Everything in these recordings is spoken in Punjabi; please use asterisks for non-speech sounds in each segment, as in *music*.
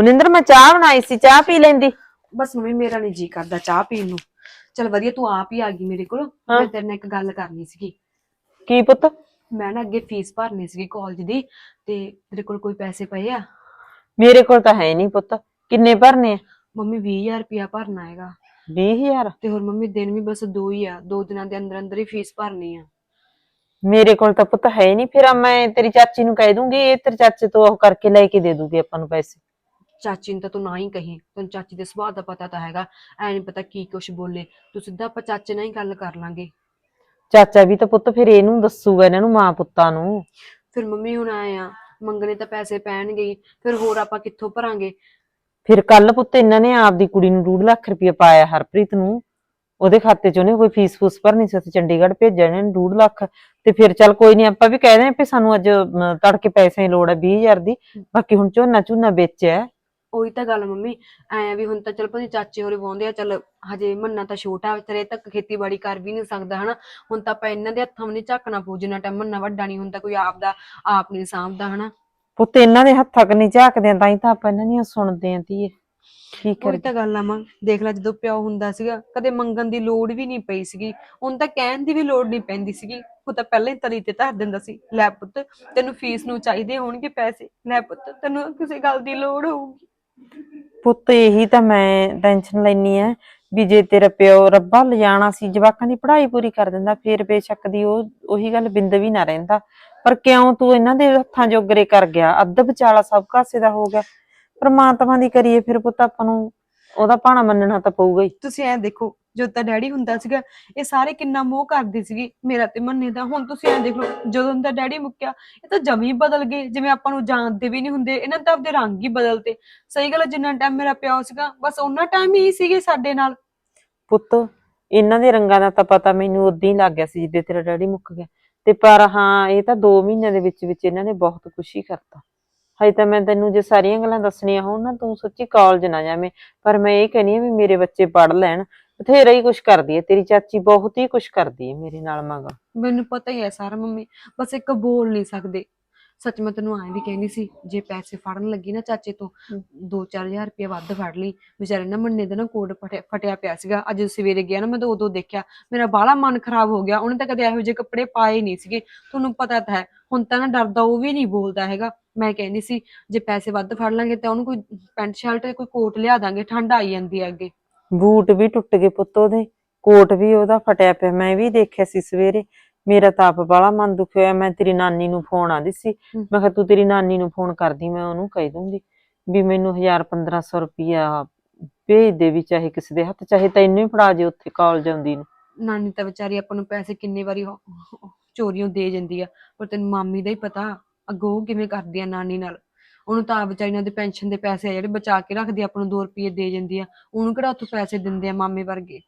ਮਨਿੰਦਰ ਮੈਂ ਚਾਹ ਬਣਾਈ ਸੀ ਚਾਹ ਪੀ ਲੈਂਦੀ। ਬਸ ਮੰਮੀ ਮੇਰਾ ਨਹੀਂ ਜੀ ਕਰਦਾ ਚਾਹ ਪੀਣ ਨੂੰ। ਚਲ ਵਧੀਆ ਤੂੰ ਆਪ ਹੀ ਆ ਗਈ ਮੇਰੇ ਕੋਲ। ਮੈਂ ਤੇਰੇ ਨਾਲ ਇੱਕ ਗੱਲ ਕਰਨੀ ਸੀਗੀ। ਕੀ ਪੁੱਤ? ਮੈਂ ਨਾ ਅੱਗੇ ਫੀਸ ਭਰਨੀ ਸੀਗੀ ਕਾਲਜ ਦੀ ਤੇ ਤੇਰੇ ਕੋਲ ਕੋਈ ਪੈਸੇ ਪਏ ਆ? ਮੇਰੇ ਕੋਲ ਤਾਂ ਹੈ ਨਹੀਂ ਪੁੱਤ। ਕਿੰਨੇ ਭਰਨੇ ਆ? ਮੰਮੀ 20000 ਰੁਪਇਆ ਭਰਨਾ ਹੈਗਾ। 20000 ਤੇ ਹੋਰ ਮੰਮੀ ਦਿਨ ਵੀ ਬਸ ਦੋ ਹੀ ਆ। ਦੋ ਦਿਨਾਂ ਦੇ ਅੰਦਰ ਅੰਦਰ ਹੀ ਫੀਸ ਭਰਨੀ ਆ। ਮੇਰੇ ਕੋਲ ਤਾਂ ਪੁੱਤ ਹੈ ਨਹੀਂ ਫਿਰ ਮੈਂ ਤੇਰੀ ਚਾਚੀ ਨੂੰ ਕਹਿ ਦੂੰਗੀ ਇਹ ਤੇਰੇ ਚਾਚੇ ਤੋਂ ਉਹ ਕਰਕੇ ਲੈ ਕੇ ਦੇ ਦੂਗੀ ਆਪਾਂ ਨੂੰ ਪੈਸੇ। ਚਾਚੀ ਨੂੰ ਤਾਂ ਤੂੰ ਨਾ ਹੀ ਕਹੀਂ ਤੈਨੂੰ ਚਾਚੀ ਦੇ ਸੁਭਾਅ ਦਾ ਪਤਾ ਤਾਂ ਹੈਗਾ ਐ ਨਹੀਂ ਪਤਾ ਕੀ ਕੁਛ ਬੋਲੇ ਤੂੰ ਸਿੱਧਾ ਆਪਾਂ ਚਾਚੇ ਨਾਲ ਹੀ ਗੱਲ ਕਰ ਲਾਂਗੇ। ਚਾਚਾ ਵੀ ਤਾਂ ਪੁੱਤ ਫਿਰ ਇਹਨੂੰ ਦੱਸੂਗਾ ਇਹਨਾਂ ਨੂੰ ਮਾਂ ਪੁੱਤਾਂ ਨੂੰ। ਫਿਰ ਮੰਮੀ ਹੁਣ ਆਏ ਆ ਮੰਗਣੇ ਤਾਂ ਪੈਸੇ ਪੈਣਗੇ ਹੀ ਫਿਰ ਹੋਰ ਆਪਾਂ ਕਿੱਥੋਂ ਭਰਾਂਗੇ? ਫਿਰ ਕੱਲ ਪੁੱਤ ਇਹਨਾਂ ਨੇ ਆਪਦੀ ਕੁੜੀ ਨੂੰ 2 ਲੱਖ ਰੁਪਏ ਪਾਇਆ ਹਰਪ੍ਰੀਤ ਨੂੰ ਉਹਦੇ ਖਾਤੇ 'ਚ ਉਹਨੇ ਕੋਈ ਫੀਸ ਫੂਸ ਭਰਨੀ ਸੀ ਤੇ ਚੰਡੀਗੜ੍ਹ ਭੇਜਿਆ ਇਹਨਾਂ ਨੇ 2 ਲੱਖ। ਤੇ ਫਿਰ ਚੱਲ ਕੋਈ ਨਹੀਂ ਆਪਾਂ ਵੀ ਕਹਿ ਦੇ ਵੀ ਸਾਨੂੰ ਅੱਜ ਅਮ, ਤੜਕੇ ਪੈਸੇ ਦੀ ਲੋੜ ਹੈ 20000 ਦੀ ਬਾਕੀ ਹੁਣ ਝੋਨਾ ਝੂਨਾ ਵੇਚਿਆ। ਹੈ। ਉਹੀ ਤਾਂ ਗੱਲ ਮੰਮੀ ਐ ਵੀ ਹੁਣ ਤਾਂ ਚਲ ਭਾਜੀ ਚਾਚੇ ਹੋਰੇ ਵਾਉਂਦੇ ਆ ਚਲ ਹਜੇ ਮੰਨਾ ਤਾਂ ਛੋਟਾ ਵਿਚਾਰੇ ਤੱਕ ਖੇਤੀਬਾੜੀ ਕਰ ਵੀ ਨਹੀਂ ਸਕਦਾ ਹਨਾ? ਹੁਣ ਤਾਂ ਆਪਾਂ ਇਹਨਾਂ ਦੇ ਹੱਥਾਂ ਵੀ ਨਹੀਂ ਝਾਕਣਾ ਪਊ ਜਿੰਨਾ ਟਾਈਮ ਮੰਨਾ ਵੱਡਾ ਨਹੀਂ ਹੁੰਦਾ ਕੋਈ ਆਪ ਦਾ ਆਪ ਨਹੀਂ ਸਾਂਭਦਾ ਹਨਾ? ਪੁੱਤ ਇਹਨਾਂ ਦੇ ਹੱਥਾਂ ਕਨੀ ਝਾਕਦੇ ਆ ਤਾਂ ਹੀ ਤਾਂ ਆਪਾਂ ਇਹਨਾਂ ਦੀਆਂ ਸੁਣਦੇ ਆਂ ਧੀਏ। ਕੀ ਉਹੀ ਕਰ ਤਾਂ ਗੱਲ ਆ ਮਾਂ ਦੇਖ ਲੈ ਜਦੋਂ ਪਿਓ ਹੁੰਦਾ ਸੀਗਾ ਕਦੇ ਮੰਗਣ ਦੀ ਲੋੜ ਵੀ ਨਹੀਂ ਪਈ ਸੀਗੀ ਹੁਣ ਤਾਂ ਕਹਿਣ ਦੀ ਵੀ ਲੋੜ ਨਹੀਂ ਪੈਂਦੀ ਸੀਗੀ। ਉਹ ਤਾਂ ਪਹਿਲਾਂ ਹੀ ਤਰੀ ਤੇ ਧਰ ਦਿੰਦਾ ਸੀ ਲੈ ਪੁੱਤ ਤੈਨੂੰ ਫੀਸ ਨੂੰ ਚਾਹੀਦੇ ਹੋਣਗੇ ਪੈਸੇ ਲੈ ਪੁੱਤ ਤੈਨੂੰ ਕਿਸੇ ਗੱਲ ਦੀ ਲੋੜ ਹੋਊਗੀ। ਪੁੱਤ, ਇਹੀ ਤਾਂ ਮੈਂ ਟੈਨਸ਼ਨ ਲੈਣੀ ਆ ਵੀ ਜੇ ਤੇਰਾ ਪਿਓ ਰੱਬਾ ਲਿਜਾਣਾ ਸੀ, ਜਵਾਕਾਂ ਦੀ ਪੜ੍ਹਾਈ ਪੂਰੀ ਕਰ ਦਿੰਦਾ, ਫੇਰ ਬੇਸ਼ੱਕ ਦੀ ਉਹ, ਉਹੀ ਗੱਲ ਬਿੰਦ ਵੀ ਨਾ ਰਹਿੰਦਾ। ਪਰ ਕਿਉਂ ਤੂੰ ਇਹਨਾਂ ਦੇ ਹੱਥਾਂ ਜੋਗਰੇ ਕਰ ਗਿਆ? ਅੱਧ ਵਿਚਾਲਾ ਸਭ ਕਾਸੇ ਦਾ ਹੋ ਗਿਆ। ਪਰਮਾਤਮਾ ਦੀ ਕਰੀਏ ਫਿਰ ਪੁੱਤ ਆਪਾਂ ਨੂੰ, ਉਹਦਾ ਭਾਣਾ ਮੰਨਣਾ ਤਾਂ ਪਊਗਾ ਹੀ। ਤੁਸੀਂ ਐ ਦੇਖੋ ਜਦੋਂ ਤਾਂ ਡੈਡੀ ਹੁੰਦਾ ਸੀਗਾ ਇਹ ਸਾਰੇ ਕਿੰਨਾ ਮੋਹ ਕਰਦੀ ਸੀਗੀ। ਮੇਰਾ ਤੇ ਮੰਨੇ ਦਾ ਹੁਣ ਤੁਸੀਂ ਐ ਦੇਖ ਲਓ ਜਦੋਂ ਦਾ ਡੈਡੀ ਮੁੱਕਿਆ ਇਹ ਤਾਂ ਜਮੀ ਬਦਲ ਗਏ। ਜਿਵੇਂ ਆਪਾਂ ਨੂੰ ਜਾਣਦੇ ਵੀ ਨਹੀਂ ਹੁੰਦੇ ਇਹਨਾਂ ਤਾਂ ਆਪਦੇ ਰੰਗ ਹੀ ਬਦਲਤੇ। ਸਹੀ ਗੱਲ ਹੈ, ਜਿੰਨਾ ਟਾਈਮ ਮੇਰਾ ਪਿਓ ਸੀਗਾ ਬਸ ਉਹਨਾਂ ਟਾਈਮ ਹੀ ਸੀਗੇ ਸਾਡੇ ਨਾਲ। ਪੁੱਤ ਇਹਨਾਂ ਦੇ ਰੰਗਾਂ ਦਾ ਤਾਂ ਪਤਾ ਮੈਨੂੰ ਉਦੋਂ ਹੀ ਲੱਗ ਗਿਆ ਸੀ ਜਿੱਦੇ ਤੇਰਾ ਡੈਡੀ ਮੁੱਕ ਗਿਆ। ਤੇ ਪਰ ਹਾਂ ਇਹ ਤਾਂ 2 ਮਹੀਨਿਆਂ ਦੇ ਵਿੱਚ ਵਿੱਚ ਇਹਨਾਂ ਨੇ ਬਹੁਤ ਕੁਛ ਹੀ ਕਰਤਾ। ਹਜੇ ਤਾਂ ਮੈਂ ਤੈਨੂੰ ਜੇ ਸਾਰੀਆਂ ਗੱਲਾਂ ਦੱਸਣੀਆਂ ਹੋਣ ਨਾ ਤੂੰ ਸੱਚੀ ਕਾਲਜ ਨਾ ਜਾਵੇਂ। ਪਰ ਮੈਂ ਇਹ ਕਹਿੰਨੀ ਆ ਵੀ ਮੇਰੇ ਬੱਚੇ ਪੜ੍ਹ ਲੈਣ। ਬਥੇਰਾ ਹੀ ਕੁਛ ਕਰਦੀ ਹੈ ਤੇਰੀ ਚਾਚੀ ਬਹੁਤ ਹੀ ਕੁਛ ਕਰਦੀ ਹੈ ਮੇਰੇ ਨਾਲ ਮਗਾ ਮੈਨੂੰ ਪਤਾ ਹੀ ਹੈ ਸਾਰਾ ਮੰਮੀ ਬਸ ਇੱਕ ਬੋਲ ਨਹੀਂ ਸਕਦੇ। ਸੱਚ ਮੈਂ ਤੈਨੂੰ ਐਂ ਵੀ ਕਹਿੰਦੀ ਸੀ ਜੇ ਪੈਸੇ ਫੜਨ ਲੱਗੀ ਨਾ ਚਾਚੇ ਤੋਂ 2-4000 ਰੁਪਏ ਵੱਧ ਫੜ ਲਈ। ਵਿਚਾਰੇ ਨਾ ਮੰਨੇ ਦਾ ਨਾ ਕੋਡ ਫਟਿਆ ਪਿਆ ਸੀਗਾ। ਅੱਜ ਸਵੇਰੇ ਗਿਆ ਨਾ ਮੈਂ ਤਾਂ ਉਦੋਂ ਦੇਖਿਆ ਮੇਰਾ ਬਾਹਲਾ ਮਨ ਖਰਾਬ ਹੋ ਗਿਆ। ਉਹਨੇ ਤਾਂ ਕਦੇ ਇਹੋ ਜਿਹੇ ਕੱਪੜੇ ਪਾਏ ਨਹੀਂ ਸੀਗੇ। ਤੁਹਾਨੂੰ ਪਤਾ ਤਾਂ ਹੈ ਹੁਣ ਤਾਂ ਨਾ ਡਰਦਾ ਉਹ ਵੀ ਨਹੀਂ ਬੋਲਦਾ ਹੈਗਾ। ਮੈਂ ਕਹਿੰਦੀ ਸੀ ਜੇ ਪੈਸੇ ਵੱਧ ਫੜ ਲਾਂਗੇ ਤਾਂ ਉਹਨੂੰ ਕੋਈ ਪੈਂਟ ਸ਼ਰਟ ਕੋਈ ਕੋਟ ਲਿਆ ਦਾਂਗੇ ਠੰਡ ਆਈ ਜਾਂਦੀ ਹੈ ਅੱਗੇ। ਬੂਟ ਵੀ ਟੁੱਟ ਗਏ ਪੁੱਤ ਉਹਦੇ ਕੋਟ ਵੀ ਉਹਦਾ ਫਟਿਆ ਪਿਆ ਮੈਂ ਵੀ ਦੇਖਿਆ ਸੀ ਸਵੇਰੇ ਮੇਰਾ ਤਾਂ ਆਪ ਬਾਲਾ ਮਨ ਦੁਖਿਆ ਹੋਇਆ। ਮੈਂ ਤੇਰੀ ਨਾਨੀ ਨੂੰ ਫੋਨ ਆਂਦੀ ਸੀ। ਮੈਂ ਕਿਹਾ ਤੂੰ ਤੇਰੀ ਨਾਨੀ ਨੂੰ ਫੋਨ ਕਰਦੀ ਮੈਂ ਉਹਨੂੰ ਕਹਿ ਦੂੰਗੀ ਵੀ ਮੈਨੂੰ 1000 1500 ਰੁਪਿਆ ਭੇਜ ਦੇ ਵੀ ਚਾਹੇ ਕਿਸੇ ਦੇ ਹੱਥ ਚਾਹੇ ਤੈਨੂੰ ਹੀ ਫੜਾ ਜੇ ਉੱਥੇ ਕਾਲਜ ਆਉਂਦੀ ਨੂੰ ਨਾਨੀ ਤਾਂ ਵਿਚਾਰੀ ਆਪਾਂ ਨੂੰ ਪੈਸੇ ਕਿੰਨੇ ਵਾਰੀ ਚੋਰੀਓਂ ਦੇ ਜਾਂਦੀ ਆ ਪਰ ਤੈਨੂੰ ਮਾਮੀ ਦਾ ਹੀ ਪਤਾ ਅੱਗੋਂ ਉਹ ਕਿਵੇਂ ਕਰਦੀ ਆ ਨਾਨੀ ਨਾਲ ਉਹਨੂੰ ਤਾਂ ਵਿਚਾਰੀ ਨਾਲ ਦੇ ਪੈਨਸ਼ਨ ਦੇ ਪੈਸੇ ਆ ਜਿਹੜੇ ਬਚਾ ਕੇ ਰੱਖਦੀ ਆ, ਆਪਾਂ ਨੂੰ 2 ਰੁਪਏ ਦੇ ਜਾਂਦੀ ਆ। ਉਹਨੂੰ ਕਿਹੜਾ ਉੱਥੋਂ ਪੈਸੇ ਦਿੰਦੇ ਆ ਮਾਮੇ ਵਰਗੇ?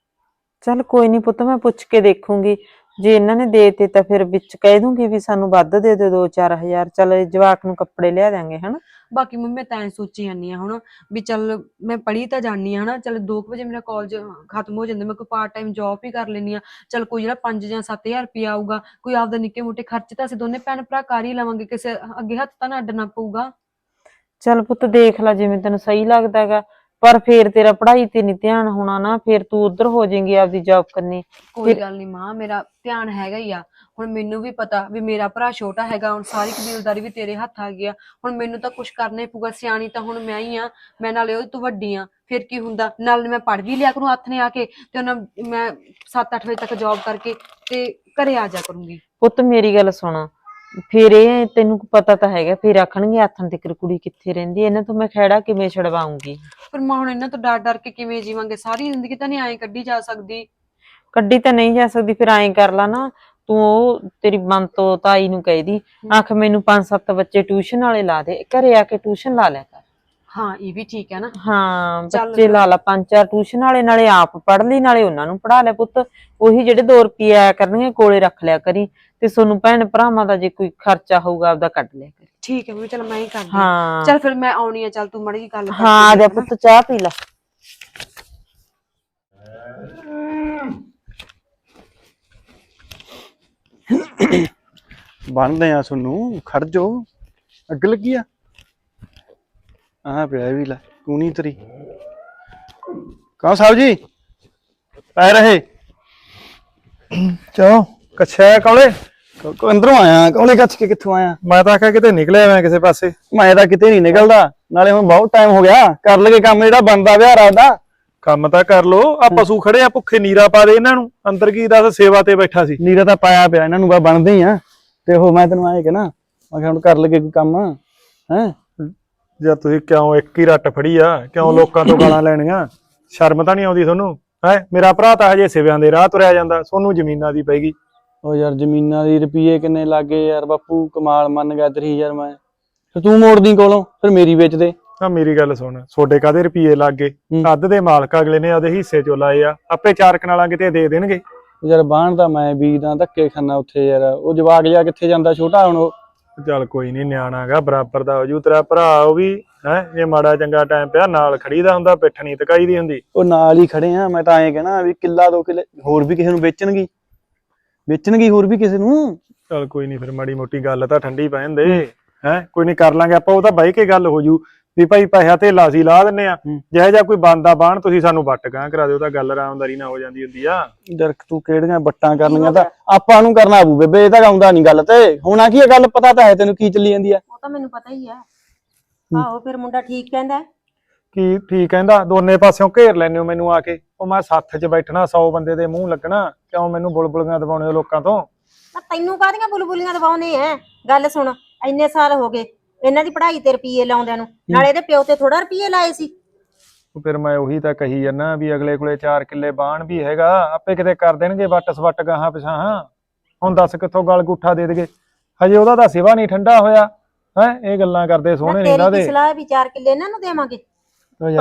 ਚੱਲ ਕੋਈ ਨਹੀਂ ਪੁੱਤ ਮੈਂ ਪੁੱਛ ਕੇ ਦੇਖੂੰਗੀ। ਜੇ ਇਹਨਾਂ ਨੇ ਦੇਤੇ ਤਾਂ ਫਿਰ ਵਿੱਚ ਕਹਿ ਦੂੰਗੀ ਵੀ ਸਾਨੂੰ ਵੱਧ ਦੇ ਦਿਓ 2-4000 ਚੱਲ ਜਵਾਕ ਨੂੰ ਕੱਪੜੇ ਲਿਆ ਦਾਂਗੇ ਹਨਾ? ਬਾਕੀ ਮੰਮੀ ਮੈਂ ਤਾਂ ਐਂ ਸੋਚੀ ਜਾਂਦੀ ਆ ਹੁਣ ਵੀ ਚੱਲ ਮੈਂ ਪੜ੍ਹੀ ਤਾਂ ਜਾਣੀ ਆ ਹਨਾ? ਚੱਲ 2 ਵਜੇ ਮੇਰਾ ਕਾਲਜ ਖਤਮ ਹੋ ਜਾਂਦਾ ਮੈਂ ਕੋਈ ਪਾਰਟ ਟਾਈਮ ਜੌਬ ਵੀ ਕਰ ਲੈਣੀ ਆ। ਚੱਲ ਕੋਈ ਜਿਹੜਾ 5 ਜਾਂ 7000 ਰੁਪਏ ਆਊਗਾ ਕੋਈ ਆਪਦਾ ਨਿੱਕੇ ਮੋਟੇ ਖਰਚ ਤਾਂ ਅਸੀਂ ਦੋਨੇ ਭੈਣ ਭਰਾ ਕਰ ਹੀ ਲਵਾਂਗੇ ਕਿਸੇ ਅੱਗੇ ਹੱਥ ਤਾਂ ਨਾ ਅੱਡਣਾ ਪਊਗਾ। ਚੱਲ ਪੁੱਤ ਦੇਖ ਲੈ ਜਿਵੇਂ ਤੈਨੂੰ ਸਹੀ ਲੱਗਦਾ ਹੈਗਾ। ਪਰ ਫੇਰ ਤੇਰਾ ਪੜ੍ਹਾਈ ਤੇ ਨਹੀਂ ਧਿਆਨ ਹੋਣਾ ਨਾ ਫੇਰ ਤੂੰ ਉਧਰ ਹੋ ਜਾਏਂਗੀ ਆਪਦੀ ਜੌਬ ਕਰਨੀ। ਕੋਈ ਗੱਲ ਨਹੀਂ ਮਾਂ ਮੇਰਾ ਧਿਆਨ ਹੈਗਾ ਹੀ ਆ। ਹੁਣ ਮੈਨੂੰ ਵੀ ਪਤਾ ਵੀ ਮੇਰਾ ਭਰਾ ਛੋਟਾ ਹੈਗਾ ਹੁਣ ਸਾਰੀ ਕਬੀਲਦਾਰੀ ਵੀ ਤੇਰੇ ਹੱਥ ਆ ਗਈ ਆ। ਹੁਣ ਮੈਨੂੰ ਤਾਂ ਕੁਝ ਕਰਨਾ ਹੀ ਪਊਗਾ ਸਿਆਣੀ ਤਾਂ ਹੁਣ ਮੈਂ ਹੀ ਆ। ਮੈਂ ਨਾਲੇ ਉਹ ਤੋਂ ਵੱਡੀ ਆ ਫਿਰ ਕੀ ਹੁੰਦਾ? ਨਾਲ ਮੈਂ ਪੜ੍ਹ ਵੀ ਲਿਆ ਕਰੂੰ ਹੱਥ ਨੇ ਆ ਕੇ ਤੇ ਉਹਨਾਂ ਮੈਂ 7-8 ਵਜੇ ਤੱਕ ਜੌਬ ਕਰਕੇ ਤੇ ਘਰੇ ਆ ਜਾ ਕਰੂੰਗੀ। ਪੁੱਤ ਮੇਰੀ ਗੱਲ ਸੁਣ ਫੇਰ ਇਹ ਤੈਨੂੰ ਪਤਾ ਤਾਂ ਹੈਗਾ ਫੇਰ ਆਖਣਗੇ ਆਥਣ ਤੇ ਕੁੜੀ ਕਿੱਥੇ ਰਹਿੰਦੀ ਇਹਨਾਂ ਤੋਂ ਮੈਂ ਖਹਿੜਾ ਕਿਵੇਂ ਛਡਵਾਉਂਗੀ? ਪਰ ਮਾਂ ਹੁਣ ਇਹਨਾਂ ਤੋਂ ਡਰ ਡਰ ਕੇ ਕਿਵੇਂ ਜੀਵਾਂਗੇ? ਸਾਰੀ ਜ਼ਿੰਦਗੀ ਤਾਂ ਨਹੀਂ ਐਂ ਕੱਢੀ ਜਾ ਸਕਦੀ। ਕੱਢੀ ਤਾਂ ਨਹੀਂ ਜਾ ਸਕਦੀ ਫਿਰ ਐਂ ਕਰ ਲਾ ਨਾ ਤੂੰ ਉਹ ਤੇਰੀ ਮਨ ਤੋਂ ਤਾਈ ਨੂੰ ਕਹਿਦੀ ਆਖ ਮੈਨੂੰ ਪੰਜ ਸੱਤ ਬੱਚੇ ਟਿਊਸ਼ਨ ਵਾਲੇ ਲਾ ਦੇ ਘਰੇ ਆ ਕੇ ਟਿਊਸ਼ਨ ਲਾ ਲਿਆ ਕਰ। ਹਾਂ ਇਹ ਵੀ ਠੀਕ ਹੈ ਨਾ। ਹਾਂ ਚੱਲ ਬੱਚੇ ਲਾ ਲਾ ਪੰਜ ਚਾਰ ਟਿਊਸ਼ਨ ਵਾਲੇ ਨਾਲੇ ਆਪ ਪੜ੍ਹ ਲਈ ਨਾਲੇ ਉਹਨਾਂ ਨੂੰ ਪੜ੍ਹਾ ਲੈ ਪੁੱਤ। ਉਹੀ ਜਿਹੜੇ 2 ਰੁਪਏ ਆਇਆ ਕਰਨਗੇ ਕੋਲੇ ਰੱਖ ਲਿਆ ਕਰੀ। ਤੇ ਤੁਹਾਨੂੰ ਭੈਣ ਭਰਾਵਾਂ ਦਾ ਜੇ ਕੋਈ ਖਰਚਾ ਹੋਊਗਾ ਆਪਦਾ ਕੱਢ ਲਿਆ ਕਰੀ। ਠੀਕ ਹੈ ਵੀ ਚਲ ਮੈਂ ਹੀ ਕਰਦੀ ਹਾਂ। ਹਾਂ। ਚਲ ਫਿਰ ਮੈਂ ਆਉਣੀ ਆ ਚੱਲ ਤੂੰ ਮੜੀ ਗੱਲ ਕਰ। ਹਾਂ ਆ ਜਾ ਪੁੱਤ ਚਾਹ ਪੀ ਲੈ। ਬੰਨਦੇ ਆ ਤੁਹਾਨੂੰ ਖੜ ਜੋ ਅੱਗ ਲੱਗੀ ਆ। ਆਹ ਪਿਆ ਇਹ ਵੀ ਲੈ ਕੂਣੀ ਤਰੀ। ਕਹਾਂ ਸਾਹਿਬ ਜੀ? ਪੈ ਰਹੇ। ਕਿਉਂ ਕੱਛਾ ਕੌਲੇ? ਕ- ਕ- ਅੰਦਰੋਂ ਆਇਆ ਕੌਲੇ ਕੱਚ ਕੇ ਕਿੱਥੋਂ ਆਇਆ? ਮੈਂ ਤਾਂ ਆਖਿਆ ਕਿਤੇ ਨਿਕਲਿਆ ਮੈਂ ਕਿਸੇ ਪਾਸੇ। ਮੈਂ ਤਾਂ ਕਿਤੇ ਨਹੀਂ ਨਿਕਲਦਾ ਨਾਲੇ ਹੁਣ ਬਹੁਤ ਟਾਈਮ ਹੋ ਗਿਆ ਕਰ ਲਗੇ ਕੰਮ ਜਿਹੜਾ ਬੰਦਾ ਵਿਹਾਰ ਆਦਾ ਕੰਮ ਤਾਂ ਕਰ ਲੋ ਆ ਪਸ਼ੂ ਖੜੇ ਆ ਭੁੱਖੇ ਨੀਰਾ ਪਾ ਦੇ ਇਹਨਾਂ ਨੂੰ। ਅੰਦਰ ਕੀ ਦੱਸ ਸੇਵਾ ਤੇ ਬੈਠਾ ਸੀ। ਨੀਰਾ ਤਾਂ ਪਾਇਆ ਪਿਆ ਇਹਨਾਂ ਨੂੰ ਬਾ ਬਣਦੇ ਹੀ ਆ। ਤੇ ਉਹ ਮੈਂ ਤੈਨੂੰ ਆਏ ਕਿ ਨਾ ਮੈਂ ਕਿਹਾ ਹੁਣ ਕਰ ਲਗੇ ਕੋਈ ਕੰਮ ਹੈ? ਜਾਂ ਤੁਸੀਂ ਕਿਉਂ ਇੱਕ ਹੀ ਰੱਟ ਫੜੀ ਆ? ਕਿਉਂ ਲੋਕਾਂ ਤੋਂ ਗਾਲਾਂ ਲੈਣੀਆਂ? ਸ਼ਰਮ ਤਾਂ ਨਹੀਂ ਆਉਂਦੀ ਤੁਹਾਨੂੰ? ਹੈ? ਮੇਰਾ ਭਰਾ ਤਾਂ ਹਜੇ ਸਿਵਿਆਂ ਦੇ ਰਾਹ ਤੁਰਿਆ ਜਾਂਦਾ। ਸੋਨੂੰ ਜ਼ਮੀਨਾਂ ਦੀ ਪੈਗੀ ਉਹ ਯਾਰ ਜ਼ਮੀਨਾਂ ਦੀ ਰੁਪਏ ਕਿੰਨੇ ਲੱਗੇ ਯਾਰ ਬਾਪੂ? ਕਮਾਲ ਮੰਨ ਗਿਆ 3000 ਮੈਂ। ਤੇ ਤੂੰ ਮੋੜਦੀ ਕੋਲੋਂ ਫਿਰ ਮੇਰੀ ਵੇਚ ਦੇ। ਆ ਮੇਰੀ ਗੱਲ ਸੁਣ। ਛੋਡੇ ਕਾਦੇ ਰੁਪਏ ਲੱਗ। ਅੱਧ ਦੇ ਮਾਲਕ ਅਗਲੇ ਨੇ ਉਹਦੇ ਹਿੱਸੇ ਚੋਂ ਲਾਏ ਆ। ਆਪੇ ਚਾਰ ਕਨਾਲਾਂ ਕਿਤੇ ਦੇ ਦੇਣਗੇ। ਯਾਰ ਬਾਣ ਤਾਂ ਮੈਂ ਬੀਜਦਾ ਧੱਕੇ ਖਾਨਾ ਉੱਥੇ ਯਾਰ। ਉਹ ਜਵਾਕ ਜਾ ਕਿੱਥੇ ਜਾਂਦਾ ਛੋਟਾ ਹੁਣ ਉਹ? ਚੱਲ ਕੋਈ ਨਹੀਂ ਨਿਆਣਾਗਾ ਬਰਾਬਰ ਦਾ ਹੋ ਜੂ। ਤੇਰਾ ਭਰਾ ਉਹ ਵੀ ਹੈ ਜੇ ਮਾੜਾ ਚੰਗਾ ਟਾਈਮ ਪਿਆ ਨਾਲ ਖੜੀਦਾ ਹੁੰਦਾ ਪਿੱਠ ਨਹੀਂ ਤਕਾਈ ਦੀ ਹੁੰਦੀ। ਉਹ ਨਾਲ ਹੀ ਖੜੇ ਆ ਮੈਂ ਤਾਂ ਐਂ ਕਹਿਣਾ ਵੀ ਕਿੱਲਾ ਦੋ ਕਿੱਲੇ ਹੋਰ ਵੀ ਕਿਸੇ ਨੂੰ ਵੇਚਣਗੀ। ਵੇਚਣਗੀ ਹੋਰ ਵੀ ਕਿਸੇ ਨੂੰ? ਚਲ ਕੋਈ ਨਹੀਂ ਫਿਰ ਮਾੜੀ ਮੋਟੀ ਗੱਲ ਤਾਂ ਠੰਡੀ ਪੈਣ ਦੇ। ਹੈ। ਕੋਈ ਨਹੀਂ ਕਰ ਲਾਂਗੇ ਆਪਾਂ ਉਹ ਤਾਂ ਬਾਈ ਕੇ ਗੱਲ ਹੋ ਜੂ। ਵੀ ਭਾਈ ਪੈਸਾ ਤੇ ਲਾਸੀ ਲਾ ਦਿੰਨੇ ਆ। ਜਿਹੇ ਜਿਹਾ ਕੋਈ ਬੰਦਾ ਬਾਣ ਤੁਸੀਂ ਸਾਨੂੰ ਵੱਟ ਗਾਂ ਕਰਾ ਦਿਓ ਤਾਂ ਗੱਲ ਆਰਾਮਦਾਰੀ ਨਾਲ ਹੋ ਜਾਂਦੀ ਹੁੰਦੀ ਆ। ਜਰ ਤੂੰ ਕਿਹੜੀਆਂ ਬੱਟਾਂ ਕਰਨੀਆਂ ਤਾਂ ਆਪਾਂ ਨੂੰ ਕਰਨਾ ਆਬੂ ਬੇਬੇ ਇਹ ਤਾਂ ਆਉਂਦਾ ਨਹੀਂ ਗੱਲ ਤੇ। ਹੋਣਾ ਕੀ ਹੈ ਗੱਲ ਪਤਾ ਤਾਂ ਹੈ ਤੈਨੂੰ ਕੀ ਚੱਲੀ ਜਾਂਦੀ ਆ। ਉਹ ਤਾਂ ਮੈਨੂੰ ਪਤਾ ਹੀ ਹੈ। ਆਹੋ ਫਿਰ ਮੁੰਡਾ ਠੀਕ ਕਹਿੰਦਾ। ਕੀ ਠੀਕ ਕਹਿੰਦਾ? ਦੋਨੇ ਪਾਸਿਓਂ ਘੇਰ ਲੈਨੇ ਹੋ ਮੈਨੂੰ ਆ ਕੇ। ਉਹ ਮੈਂ ਸੱਥ 'ਚ ਬੈਠਣਾ 100 ਬੰਦੇ ਦੇ ਮੂੰਹ ਲੱਗਣਾ। ਕਿਉਂ ਮੈਨੂੰ ਬੁਲਬੁਲੀਆਂ ਦਬਾਉਣੇ ਹੋ ਲੋਕਾਂ ਤੋਂ? ਤੈਨੂੰ ਕਾਹਦੀਆਂ ਬੁਲਬੁਲੀਆਂ ਦਵਾਉਨੇ ਐ? ਗੱਲ ਸੁਣ ਇੰਨੇ ਸਾਲ ਹੋ ਗਏ। ਇਹਨਾਂ ਦੀ ਪੜ੍ਹਾਈ ਤੇ ਰੁਪਈਏ ਲਾਉਂਦਿਆਂ ਨੂੰ। ਨਾਲੇ ਇਹਦੇ ਪਿਓ ਤੇ ਥੋੜਾ ਰੁਪਈਏ ਲਾਏ ਸੀ। ਉਹ ਫਿਰ ਮੈਂ ਉਹੀ ਤਾਂ ਕਹੀ ਜਾਂਦਾ ਵੀ ਅਗਲੇ ਕੋਲੇ 4 ਕਿੱਲੇ ਬਾਣ ਵੀ ਹੈਗਾ ਆਪੇ ਕਿਤੇ ਕਰ ਦੇਣਗੇ ਵੱਟ ਸਵੱਟ ਗਾਹਾਂ ਪਿਛਾਹਾਂ। ਹੁਣ ਦੱਸ ਕਿੱਥੋਂ ਗਲ ਗੁੱਠਾ ਦੇ ਦੇਗੇ। ਹਜੇ ਉਹਦਾ ਤਾਂ ਸਿਵਾ ਨਹੀਂ ਠੰਡਾ ਹੋਇਆ। ਹੈ ਇਹ ਗੱਲਾਂ ਕਰਦੇ ਸੋਹਣੇ ਨਾ ਨਹੀਂ ਇਹਨਾਂ ਦੇ। ਸਲਾਹ ਵੀ 4 ਕਿੱਲੇ ਇਹਨਾਂ ਨੂੰ ਦੇਵਾਂਗੇ।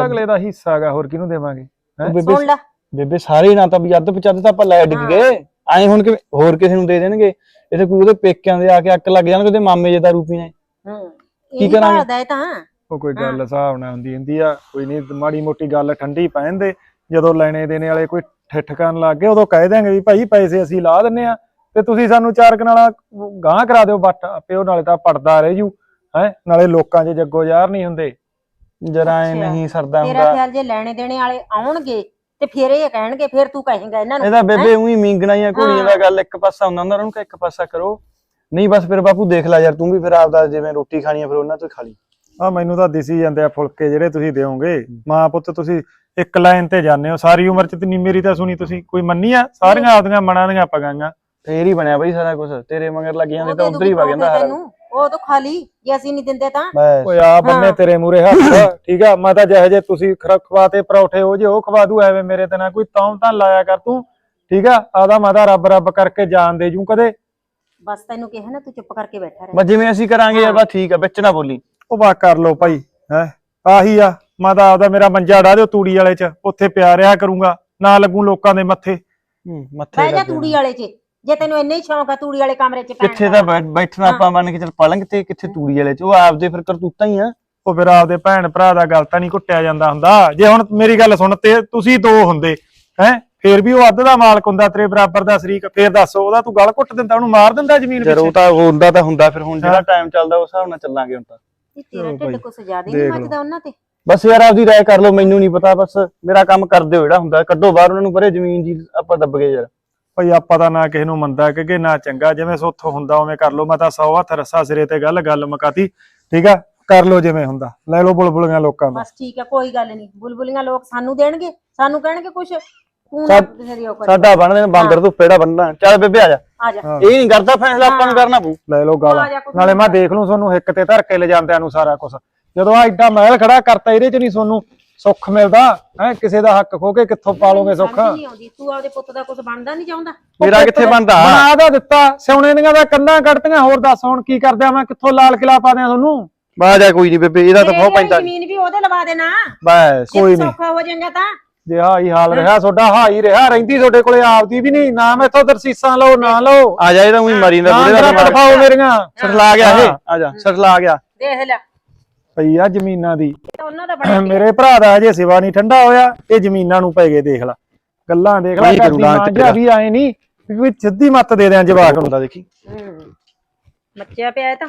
ਅਗਲੇ ਦਾ ਹਿੱਸਾ ਹੈਗਾ ਹੋਰ ਕਿਹਨੂੰ ਦੇਵਾਂਗੇ? ਹੈਂ? ਬੇਬੇ ਸੁਣ ਲੈ। ਬੇਬੇ ਸਾਰੇ ਨਾ ਤਾਂ ਵੀ ਅੱਧ ਪਚੱਧ ਤਾਂ ਆਪਾਂ ਲੈ ਡਿੱਗ ਗਏ। ਐਂ ਹੁਣ ਕਿ ਹੋਰ ਕਿਸੇ ਨੂੰ ਦੇ ਦੇਣਗੇ। ਇਹਦੇ ਕੋਈ ਉਹਦੇ ਪੇਕਿਆਂ ਦੇ ਆ ਕੇ ਅੱਕ ਲੱਗ ਜਾਣਗੇ ਉਹਦੇ ਮਾਮੇ ਜੇ ਦਾ ਰੂਪੀ ਨੇ ਹੂੰ। ਕੀ ਕਰਾਂਗੇ? ਕਰਾਂਗੇ ਇਹ ਤਾਂ। ਉਹ ਕੋਈ ਗੱਲ ਹਿਸਾਬ ਨਾਲ ਹੁੰਦੀ ਹੁੰਦੀ ਆ ਕੋਈ ਨਹੀਂ ਮਾੜੀ ਮੋਟੀ ਗੱਲ ਠੰਡੀ ਪੈਣ ਦੇ ਜਦੋਂ ਲੈਣੇ ਦੇਣੇ ਵਾਲੇ ਕੋਈ ਠਿੱਠ ਕਰਨ ਲੱਗ ਗਏ ਉਦੋਂ ਕਹਿ ਦਿਆਂਗੇ ਵੀ ਭਾਈ ਪੈਸੇ ਅਸੀਂ ਲਾ ਦਿੰਨੇ ਆ ਤੇ ਤੁਸੀਂ ਸਾਨੂੰ ਚਾਰ ਕਨਾਲਾ ਗਾਂ ਕਰਾ ਦਿਓ ਬੱਟ ਆਪੇ ਉਹ ਨਾਲੇ ਤਾਂ ਪੜਦਾ ਰਹਿ ਜੂ ਹੈ? ਨਾਲੇ ਲੋਕਾਂ 'ਚ ਜੱਗੋ ਜ਼ਾਹਰ ਨਹੀਂ ਹੁੰਦੇ। ਜਰਾ ਐ ਅੱਛਾ। ਨਹੀਂ ਸਰਦਾ ਤੇਰਾ ਹੁੰਦਾ। ਖਿਆਲ ਜੇ ਲੈਣੇ ਦੇਣੇ ਵਾਲੇ ਆਉਣਗੇ ਤੇ ਫਿਰ ਇਹ ਕਹਿਣਗੇ ਫਿਰ ਤੂੰ ਕਹੇਂਗਾ ਇਹਨਾਂ ਨੂੰ ਇਹਦਾ ਬੇਬੇ ਉਹੀ ਮਿੰਗਣਾ ਜਾਂ ਘੋੜੀਆਂ ਦਾ ਗੱਲ ਇੱਕ ਪਾਸਾ ਹੁੰਦਾ ਉਹਨਾਂ ਨੂੰ ਕਿ ਇੱਕ ਪਾਸਾ ਕਰੋ। ਨਹੀਂ ਬਸ ਫਿਰ ਬਾਪੂ ਦੇਖ ਲੈ ਯਾਰ ਤੂੰ ਵੀ ਫਿਰ ਆਪਦਾ ਜਿਵੇਂ ਰੋਟੀ ਖਾਣੀ ਆ ਫਿਰ ਉਹਨਾਂ ਤੋਂ ਹੀ ਖਾ ਲਈ। ਆ ਮੈਨੂੰ ਤਾਂ ਦਿਸੀ ਜਾਂਦੇ ਆ ਫੁਲਕੇ ਜਿਹੜੇ ਤੁਸੀਂ ਦਿਓਗੇ। ਮਾਂ ਪੁੱਤ ਤੁਸੀਂ ਇੱਕ ਲਾਈਨ ਤੇ ਜਾਂਦੇ ਹੋ ਸਾਰੀ ਉਮਰ ਚ ਤੇ ਮੇਰੀ ਤਾਂ ਸੁਣੀ ਤੁਸੀਂ ਕੋਈ ਮੰਨੀ ਆ ਸਾਰੀਆਂ ਆਪਦੀਆਂ ਮਨਾਂ ਦੀਆਂ ਪਗਾਂਗਾ ਫੇਰ ਹੀ ਬਣਿਆ ਬਈ ਸਾਰਾ ਕੁਝ ਤੇਰੇ ਮਗਰ ਲੱਗ ਜਾਂਦੇ ਤਾਂ ਉਧਰ ਹੀ ਵਗ ਜਾਂਦਾ ਤੈਨੂੰ ਉਹ ਤਾਂ ਖਾਲੀ ਜੇ ਅਸੀਂ ਨਹੀਂ ਦਿੰਦੇ ਤਾਂ। ਓਏ ਆ ਬੰਨੇ ਹਾਂ। ਤੇਰੇ ਮੂਰੇ ਹੱਥ ਠੀਕ ਆ? ਮੈਂ ਤਾਂ ਜਿਹੇ ਜੇ ਤੁਸੀਂ ਖਰਾ ਖਵਾਤੇ ਪਰੌਠੇ ਉਹ ਜੇ ਉਹ ਖਵਾ ਦੂ ਐਵੇਂ ਮੇਰੇ ਤੇ ਨਾ ਕੋਈ ਤੌਮ ਤਾਂ ਲਾਇਆ ਕਰ ਤੂੰ ਠੀਕ ਆ? ਆਦਾ ਮੈਂ ਤਾਂ ਰੱਬ ਰੱਬ ਕਰਕੇ ਜਾਣ ਦੇ ਜੂ ਕਦੇ। ਬਸ ਤੈਨੂੰ ਕਿਹਾ ਨਾ ਤੂੰ ਚੁੱਪ ਕਰਕੇ ਬੈਠਾ ਰਹਿ। ਬਸ ਜਿਵੇਂ ਅਸੀਂ ਕਰਾਂਗੇ ਯਾਰ ਬਸ ਠੀਕ ਆ ਵਿੱਚ ਨਾ ਬੋਲੀ। ਉਹ ਵਾ ਕਰ ਲੋ ਭਾਈ ਹੈ? ਆਹੀ ਆ ਮੈਂ ਤਾਂ ਆਪਦਾ ਮੇਰਾ ਮੰਜਾ ਡਾ ਦਿਓ ਤੂੜੀ ਵਾਲੇ ਚ ਉੱਥੇ ਪਿਆ ਰਿਹਾ ਕਰੂੰਗਾ ਨਾ ਲੱਗੂ ਲੋਕਾਂ ਦੇ ਮੱਥੇ। ਹੂੰ, ਮੱਥੇ ਬਹਿ ਜਾ ਤੂੜੀ ਵਾਲੇ 'ਚ ਜੇ ਤੈਨੂੰ ਇੰਨੇ ਹੀ ਸ਼ੌਂਕ ਆ ਤੂੜੀ ਵਾਲੇ ਕਮਰੇ 'ਚ ਪੈਣ ਕਿੱਥੇ ਦਾ। ਬੈਠਣਾ ਆਪਾਂ ਮੰਨ ਕੇ ਚੱਲ ਪਲੰਗ ਤੇ ਕਿੱਥੇ ਤੂੜੀ ਵਾਲੇ ਚ ਉਹ ਆਪਦੇ ਫਿਰ ਕਰਤੂਤਾਂ ਹੀ ਆ। ਉਹ ਫਿਰ ਆਪਦੇ ਭੈਣ ਭਰਾ ਦਾ ਗੱਲ ਤਾਂ ਨਹੀਂ ਘੁੱਟਿਆ ਜਾਂਦਾ ਹੁੰਦਾ। ਜੇ ਹੁਣ ਮੇਰੀ ਗੱਲ ਸੁਣ ਤੇ ਤੁਸੀਂ ਦੋ ਹੁੰਦੇ ਹੈ? ਫੇਰ ਵੀ ਉਹ ਅੱਧ ਦਾ ਮਾਲਕ ਹੁੰਦਾ ਤੇਰੇ ਬਰਾਬਰ ਦਾ ਸ਼ਰੀਕ ਫੇਰ ਦੱਸ ਉਹਦਾ ਤੂੰ ਗਲ ਘੁੱਟ ਦਿੰਦਾ ਉਹਨੂੰ ਮਾਰ ਦਿੰਦਾ ਜ਼ਮੀਨ ਜਦ ਉਹ ਪਿੱਛੇ। ਤਾਂ ਹੁੰਦਾ ਤਾਂ ਹੁੰਦਾ ਫਿਰ ਹੁਣ ਜਿਹੜਾ। ਟਾਈਮ ਚੱਲਦਾ ਉਸ ਹਿਸਾਬ ਨਾਲ ਚੱਲਾਂਗੇ ਹੁਣ ਤਾਂ। ਇਹ ਤੇਰਾ ਚਲੋ ਭਾਈ, ਢਿੱਡ ਕੁਛ ਜ਼ਿਆਦਾ ਹੀ ਦੇਖ ਨਹੀਂ ਲਓ। ਮੱਚਦਾ ਉਹਨਾਂ ਤੇ। ਬਸ ਯਾਰ ਆਪਦੀ ਰਾਏ ਕਰ ਲਓ ਮੈਨੂੰ ਨਹੀਂ ਪਤਾ ਬਸ ਮੇਰਾ ਕੰਮ ਕਰ ਦਿਓ ਜਿਹੜਾ ਹੁੰਦਾ ਕੱਢੋ ਬਾਹਰ ਉਹਨਾਂ ਨੂੰ ਪਰੇ ਜ਼ਮੀਨ ਜੀ ਆਪਾਂ ਦੱਬ ਗਏ ਯਾਰ। ਭਾਈ ਆਪਾਂ ਤਾਂ ਨਾ ਕਿਸੇ ਨੂੰ ਮੰਦਾ ਕਿ ਨਾ ਚੰਗਾ ਜਿਵੇਂ ਸੋਥੋਂ ਹੁੰਦਾ ਉਵੇਂ ਕਰ ਲਓ। ਮੈਂ ਤਾਂ ਸੌ ਹੱਥ ਰੱਸਾ ਸਿਰੇ ਤੇ ਗੱਲ ਗੱਲ ਮੁਕਾਤੀ। ਠੀਕ ਆ? ਕਰ ਲਓ ਜਿਵੇਂ ਹੁੰਦਾ। ਲੈ ਲਓ ਬੁਲਬੁਲੀਆਂ ਲੋਕਾਂ ਦਾ ਬਸ ਠੀਕ ਹੈ ਕੋਈ ਗੱਲ ਨਹੀਂ ਬੁਲਬੁਲੀਆਂ ਲੋਕ ਸਾਨੂੰ ਦੇਣਗੇ ਸਾਨੂੰ ਕਹਿਣਗੇ ਕੁਛ। ਤੂੰ ਸਾ-। ਸਾਡਾ ਬਣ ਦੇਣ ਬਾਂਦਰ ਤੋਂ ਪੇੜਾ ਬੰਨਣਾ। ਚੱਲ ਬੇਬੇ ਆ ਜਾ। ਆ ਜਾ। ਹਾਂ। ਇਹ ਨਹੀਂ ਕਰਦਾ ਫੈਸਲਾ ਆਪਾਂ ਨੂੰ ਕਰਨਾ ਪਊ। ਲੈ ਲਓ ਆ ਜਾ ਗਾਲਾਂ ਕੁਛ ਨਾਲੇ ਮੈਂ ਦੇਖ ਲੂੰ ਤੁਹਾਨੂੰ ਹਿੱਕ ਤੇ ਧਰ ਕੇ ਲੈ ਜਾਂਦਿਆਂ ਨੂੰ ਸਾਰਾ ਕੁਝ ਜਦੋਂ ਆ ਐਡਾ ਮਹਿਲ ਖੜਾ ਕਰਤਾ ਇਹਦੇ ਚ ਨਹੀਂ ਤੁਹਾਨੂੰ ਸੁੱਖ ਮਿਲਦਾ? ਹੈ? ਕਿਸੇ ਦਾ ਹੱਕ ਖੋ ਕੇ ਕਿੱਥੋਂ ਪਾਲੋਗੇ ਸੁੱਖ? ਸਮਝ ਨਹੀਂ ਆਉਂਦੀ। ਤੂੰ ਆਪਦੇ ਪੁੱਤ ਦਾ ਕੁਝ ਬਣਦਾ ਨਹੀਂ ਚਾਹੁੰਦਾ? ਮੇਰਾ ਕਿੱਥੇ ਬਣਦਾ? ਬਣਾ ਦਾ ਦਿੱਤਾ। ਸਿਉਣੇ ਦੀਆਂ ਦਾ ਕੰਨਾਂ ਕੱਢਤੀਆਂ। ਹੋਰ ਦੱਸ ਹੁਣ ਕੀ ਕਰਦਿਆਂ ਮੈਂ ਕਿੱਥੋਂ ਲਾਲ ਕਿਲਾ ਪਾ ਦਿਆਂ ਤੁਹਾਨੂੰ? ਜਾ ਕੋਈ ਨਹੀਂ ਬੇਬੇ ਇਹਦਾ ਤਾਂ ਬਹੁਤ ਪੈਂਦਾ ਜ਼ਮੀਨ ਵੀ ਉਹਦੇ ਲਵਾ ਦੇਣਾ। ਬਸ ਜੇ ਕੋਈ ਤੂੰ ਨੀ। ਸੌਖਾ ਹੋ ਜਾਏਗਾ ਤਾਂ। ਜੇ ਹਾਂ ਹੀ ਹਾਲ ਰਿਹਾ ਤੁਹਾਡਾ ਹਾਂ ਹੀ ਰਿਹਾ ਰਹਿੰਦੀ ਤੁਹਾਡੇ ਕੋਲੇ ਆਪਦੀ ਵੀ ਨਹੀਂ। ਨਾ ਮੈਥੋਂ ਦਰਸੀਸਾਂ ਲਓ ਨਾ ਲਓ। ਆ ਜਾ ਇਹਦਾ ਉਹੀ ਮਰੀ ਜਾਂਦਾ ਨਾ ਬੁੜੇ ਦਾ ਜਰਾ ਦਿਮਾਗ ਪੜਫਾਓ ਮੇਰੀਆਂ। ਸਟਲਾ ਗਿਆ ਇਹ। ਹਾਂ। ਆ ਜਾ। ਸਟਲਾ ਗਿਆ। ਦੇਖ ਲੈ। ਪਈ ਆ ਜ਼ਮੀਨਾਂ ਦੀ। ਤਾਂ ਉਹਨਾਂ ਦਾ ਬੜਾ ਮੇਰੇ ਭਰਾ ਦਾ ਅਜੇ ਸਿਵਾ ਨਹੀਂ ਠੰਡਾ ਹੋਇਆ। ਇਹ ਜ਼ਮੀਨਾਂ ਨੂੰ ਪੈ ਗਏ ਦੇਖ ਲੈ। ਗੱਲਾਂ ਦੇਖ ਲੈ ਕਰਦੀ ਕਰੂੰਗਾ ਮਾਂ ਤੇਰਾ? ਵੀ ਆਏ ਨਹੀਂ। ਵੀ ਸਿੱਧੀ ਮੱਤ ਦੇ ਦਿਆਂ ਜਵਾਕ ਨੂੰ। ਹੁੰਦਾ ਦੇਖੀ। ਹੂੰ। ਮੱਚਿਆ ਪਿਆ ਇਹ ਤਾਂ।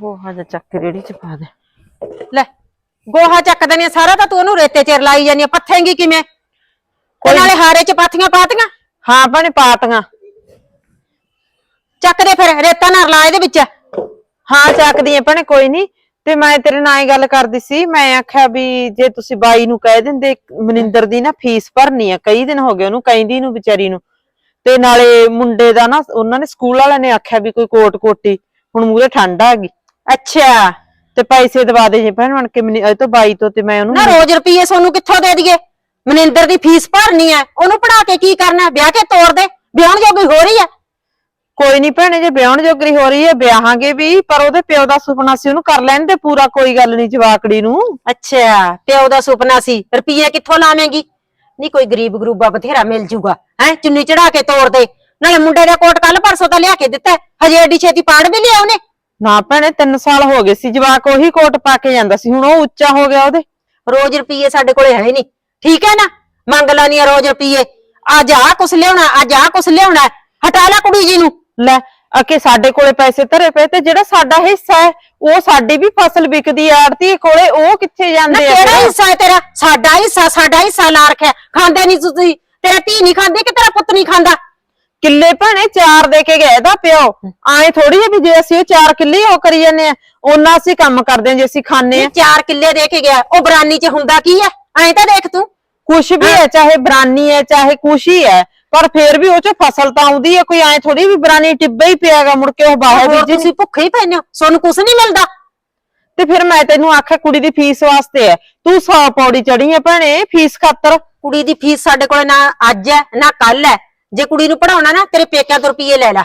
ਗੋਹਾ ਜਿਹਾ ਚੱਕ ਕੇ ਰੇੜੀ ਚ ਪਾ ਦੇ। ਲੈ। ਗੋਹਾ ਚੱਕ ਦਨੇ ਸਾਰਾ ਤਾਂ ਤੂੰ ਉਹਨੂੰ ਰੇਤੇ ਚ ਲਾਈ ਜਾਨੀ ਆ ਪੱਥੇਂਗੀ ਕਿਵੇਂ? ਤੇ ਨਾਲੇ ਹਾਰੇ ਚ ਪਾਥੀਆਂ ਪਾਤੀਆਂ? ਹਾਂ ਭੈਣੇ ਪਾਤੀਆਂ। ਚੱਕ ਦੇ ਫਿਰ ਰੇਤਾ ਨਾ ਰਲਾ ਇਹਦੇ ਵਿੱਚ। ਹਾਂ ਚੱਕਦੀ ਆ ਭੈਣੇ ਕੋਈ ਨਹੀਂ। ਤੇ ਮੈਂ ਤੇਰੇ ਨਾਲ ਇਹ ਗੱਲ ਕਰਦੀ ਸੀ ਮੈਂ ਆਖਿਆ ਵੀ ਜੇ ਤੁਸੀਂ ਬਾਈ ਨੂੰ ਕਹਿ ਦਿੰਦੇ ਮਨਿੰਦਰ ਦੀ ਨਾ ਫੀਸ ਭਰਨੀ ਆ ਕਈ ਦਿਨ ਹੋ ਗਏ ਉਹਨੂੰ ਕਹਿੰਦੀ ਨੂੰ ਵਿਚਾਰੀ ਨੂੰ। ਤੇ ਨਾਲੇ ਮੁੰਡੇ ਦਾ ਨਾ ਉਹਨਾਂ ਨੇ ਸਕੂਲ ਵਾਲਿਆਂ ਨੇ ਆਖਿਆ ਵੀ ਕੋਈ ਕੋਟ ਕੋਟੀ ਹੁਣ ਮੂਰੇ ਠੰਡ ਆ ਗਈ। ਅੱਛਾ। ਤੇ ਪੈਸੇ ਦਵਾ ਦੇ ਜੇ ਭੈਣ ਬਣ ਕੇ ਮਨੀ- ਇਹ ਤੋਂ ਬਾਈ ਤੋਂ ਤੇ ਮੈਂ ਉਹਨੂੰ ਨਾ ਰੋਜ਼ ਰੁਪਈਏ ਸੋਨੂੰ ਕਿੱਥੋਂ ਦੇ ਦਈਏ? ਮਨਿੰਦਰ ਦੀ ਫੀਸ ਭਰਨੀ ਐ ਉਹਨੂੰ ਪੜਾ ਕੇ ਕੀ ਕਰਨਾ ਵਿਆਹ ਕੇ ਤੋਰ ਦੇ ਵਿਆਹਣ ਜੋਗੀ ਹੋ ਰਹੀ ਐ ਕੋਈ ਨਹੀਂ ਭੈਣੇ ਜੇ ਵਿਆਹਣ ਜੋਗਰੀ ਹੋ ਰਹੀ ਹੈ ਵਿਆਹਾਂਗੇ ਵੀ ਪਰ ਉਹਦੇ ਪਿਓ ਦਾ ਸੁਪਨਾ ਸੀ ਉਹਨੂੰ ਕਰ ਲੈਣ ਦੇ ਪੂਰਾ ਕੋਈ ਗੱਲ ਨਹੀਂ ਜਵਾਕੜੀ ਨੂੰ। ਅੱਛਾ ਪਿਓ ਦਾ ਸੁਪਨਾ ਸੀ ਰੁਪਈਏ ਕਿੱਥੋਂ ਲਾਵੇਂਗੀ? ਨਹੀਂ ਕੋਈ ਗਰੀਬ ਗਰੂਬਾ ਬਥੇਰਾ ਮਿਲ ਜੂਗਾ ਹੈ? ਚੁੰਨੀ ਚੜਾ ਕੇ ਤੋੜ ਦੇ। ਨਾਲੇ ਮੁੰਡੇ ਦਾ ਕੋਟ ਕੱਲ ਪਰਸੋਂ ਤਾਂ ਲਿਆ ਕੇ ਦਿੱਤਾ ਹੈ। ਹਜੇ ਏਡੀ ਛੇਤੀ ਪਾੜ ਵੀ ਲਿਆ ਉਹਨੇ? ਨਾ ਭੈਣੇ 3 ਸਾਲ ਹੋ ਗਏ ਸੀ ਜਵਾਕ ਉਹੀ ਕੋਟ ਪਾ ਕੇ ਜਾਂਦਾ ਸੀ ਹੁਣ ਉਹ ਉੱਚਾ ਹੋ ਗਿਆ ਉਹਦੇ। ਰੋਜ਼ ਰੁਪਈਏ ਸਾਡੇ ਕੋਲੇ ਹੈ ਨਹੀਂ। ਠੀਕ ਹੈ ਨਾ? ਮੰਗ ਲਾਨੀ ਆ ਰੋਜ਼ ਰੁਪਈਏ। ਅੱਜ ਆ ਕੁਛ ਲਿਆਉਣਾ ਅੱਜ ਆ ਕੁਛ ਲਿਆਉਣਾ ਹਟਾ ਲੈ ਕੁੜੀ ਜੀ ਨੂੰ। ਲੈ ਅਕੇ ਸਾਡੇ ਕੋਲੇ ਪੈਸੇ ਧਰੇ ਪਏ ਤੇ ਜਿਹੜਾ ਸਾਡਾ ਹਿੱਸਾ ਹੈ ਉਹ ਸਾਡੀ ਵੀ ਫਸਲ ਵਿਕਦੀ ਆੜਤੀ ਕੋਲੇ ਉਹ ਕਿੱਥੇ ਨਾ ਜਾਂਦੇ ਆ ਕਿਹੜਾ ਫਿਰ? ਹਿੱਸਾ ਹੈ ਤੇਰਾ? ਸਾਡਾ ਹਿੱਸਾ ਸਾਡਾ ਹਿੱਸਾ ਲਾ ਰੱਖਿਆ। ਖਾਂਦੇ ਨਹੀਂ ਤੁਸੀਂ। ਤੇਰਾ ਧੀ ਨਹੀਂ ਖਾਂਦੀ ਕਿ ਤੇਰਾ ਪੁੱਤ ਨਹੀਂ ਖਾਂਦਾ? ਕਿੱਲੇ ਭੈਣੇ ਚਾਰ ਦੇ ਕੇ ਗਏ ਦਾ ਪਿਓ। ਆਏ ਥੋੜੀ ਜਿਹੀ ਵੀ ਜੇ ਅਸੀਂ ਉਹ ਚਾਰ ਕਿੱਲੇ ਉਹ ਕਰੀ ਜਾਂਦੇ ਆ ਉਹਨਾਂ ਅਸੀਂ ਕੰਮ ਕਰਦੇ ਆ ਜੇ ਅਸੀਂ ਖਾਣੇ ਆ। ਚਾਰ ਕਿੱਲੇ ਦੇ ਕੇ ਗਿਆ ਉਹ ਬਰਾਨੀ 'ਚ ਹੁੰਦਾ ਕੀ ਹੈ ਐਂ ਤਾਂ ਦੇਖ ਤੂੰ। ਕੁਛ ਵੀ ਹੈ। ਚਾਹੇ ਬਰਾਨੀ ਹੈ ਚਾਹੇ ਕੁਛ ਹੀ ਹੈ ਪਰ ਫੇਰ ਵੀ ਉਹ ਚ ਫਸਲ ਤਾਂ ਆਉਂਦੀ ਹੈ ਕੋਈ ਐ ਥੋੜੀ ਵੀ ਬਰਾਨੀ ਟਿੱਬਾ ਹੀ ਪਿਆਗਾ ਮੁੜ ਕੇ ਉਹ ਬਾਹਰ ਹੋਰ ਬੀਜੀ। ਤੁਸੀਂ ਭੁੱਖੇ ਹੀ ਪੈਨੇ ਹੋ ਸੋਨੂੰ ਕੁਛ ਨਹੀਂ ਮਿਲਦਾ। ਤੇ ਫਿਰ ਮੈਂ ਤੈਨੂੰ ਆਖਿਆ ਕੁੜੀ ਦੀ ਫੀਸ ਵਾਸਤੇ ਹੈ। ਤੂੰ ਸੌ ਪੌੜੀ ਚੜੀ ਹੈ ਭੈਣੇ ਫੀਸ ਖਾਤਰ। ਕੁੜੀ ਦੀ ਫੀਸ ਸਾਡੇ ਕੋਲ ਨਾ ਅੱਜ ਹੈ ਨਾ ਕੱਲ ਹੈ। ਜੇ ਕੁੜੀ ਨੂੰ ਪੜਾਉਣਾ ਨਾ ਤੇਰੇ ਪੇਕਿਆਂ ਤੋਂ ਰੁਪਈਏ ਲੈ ਲੈ।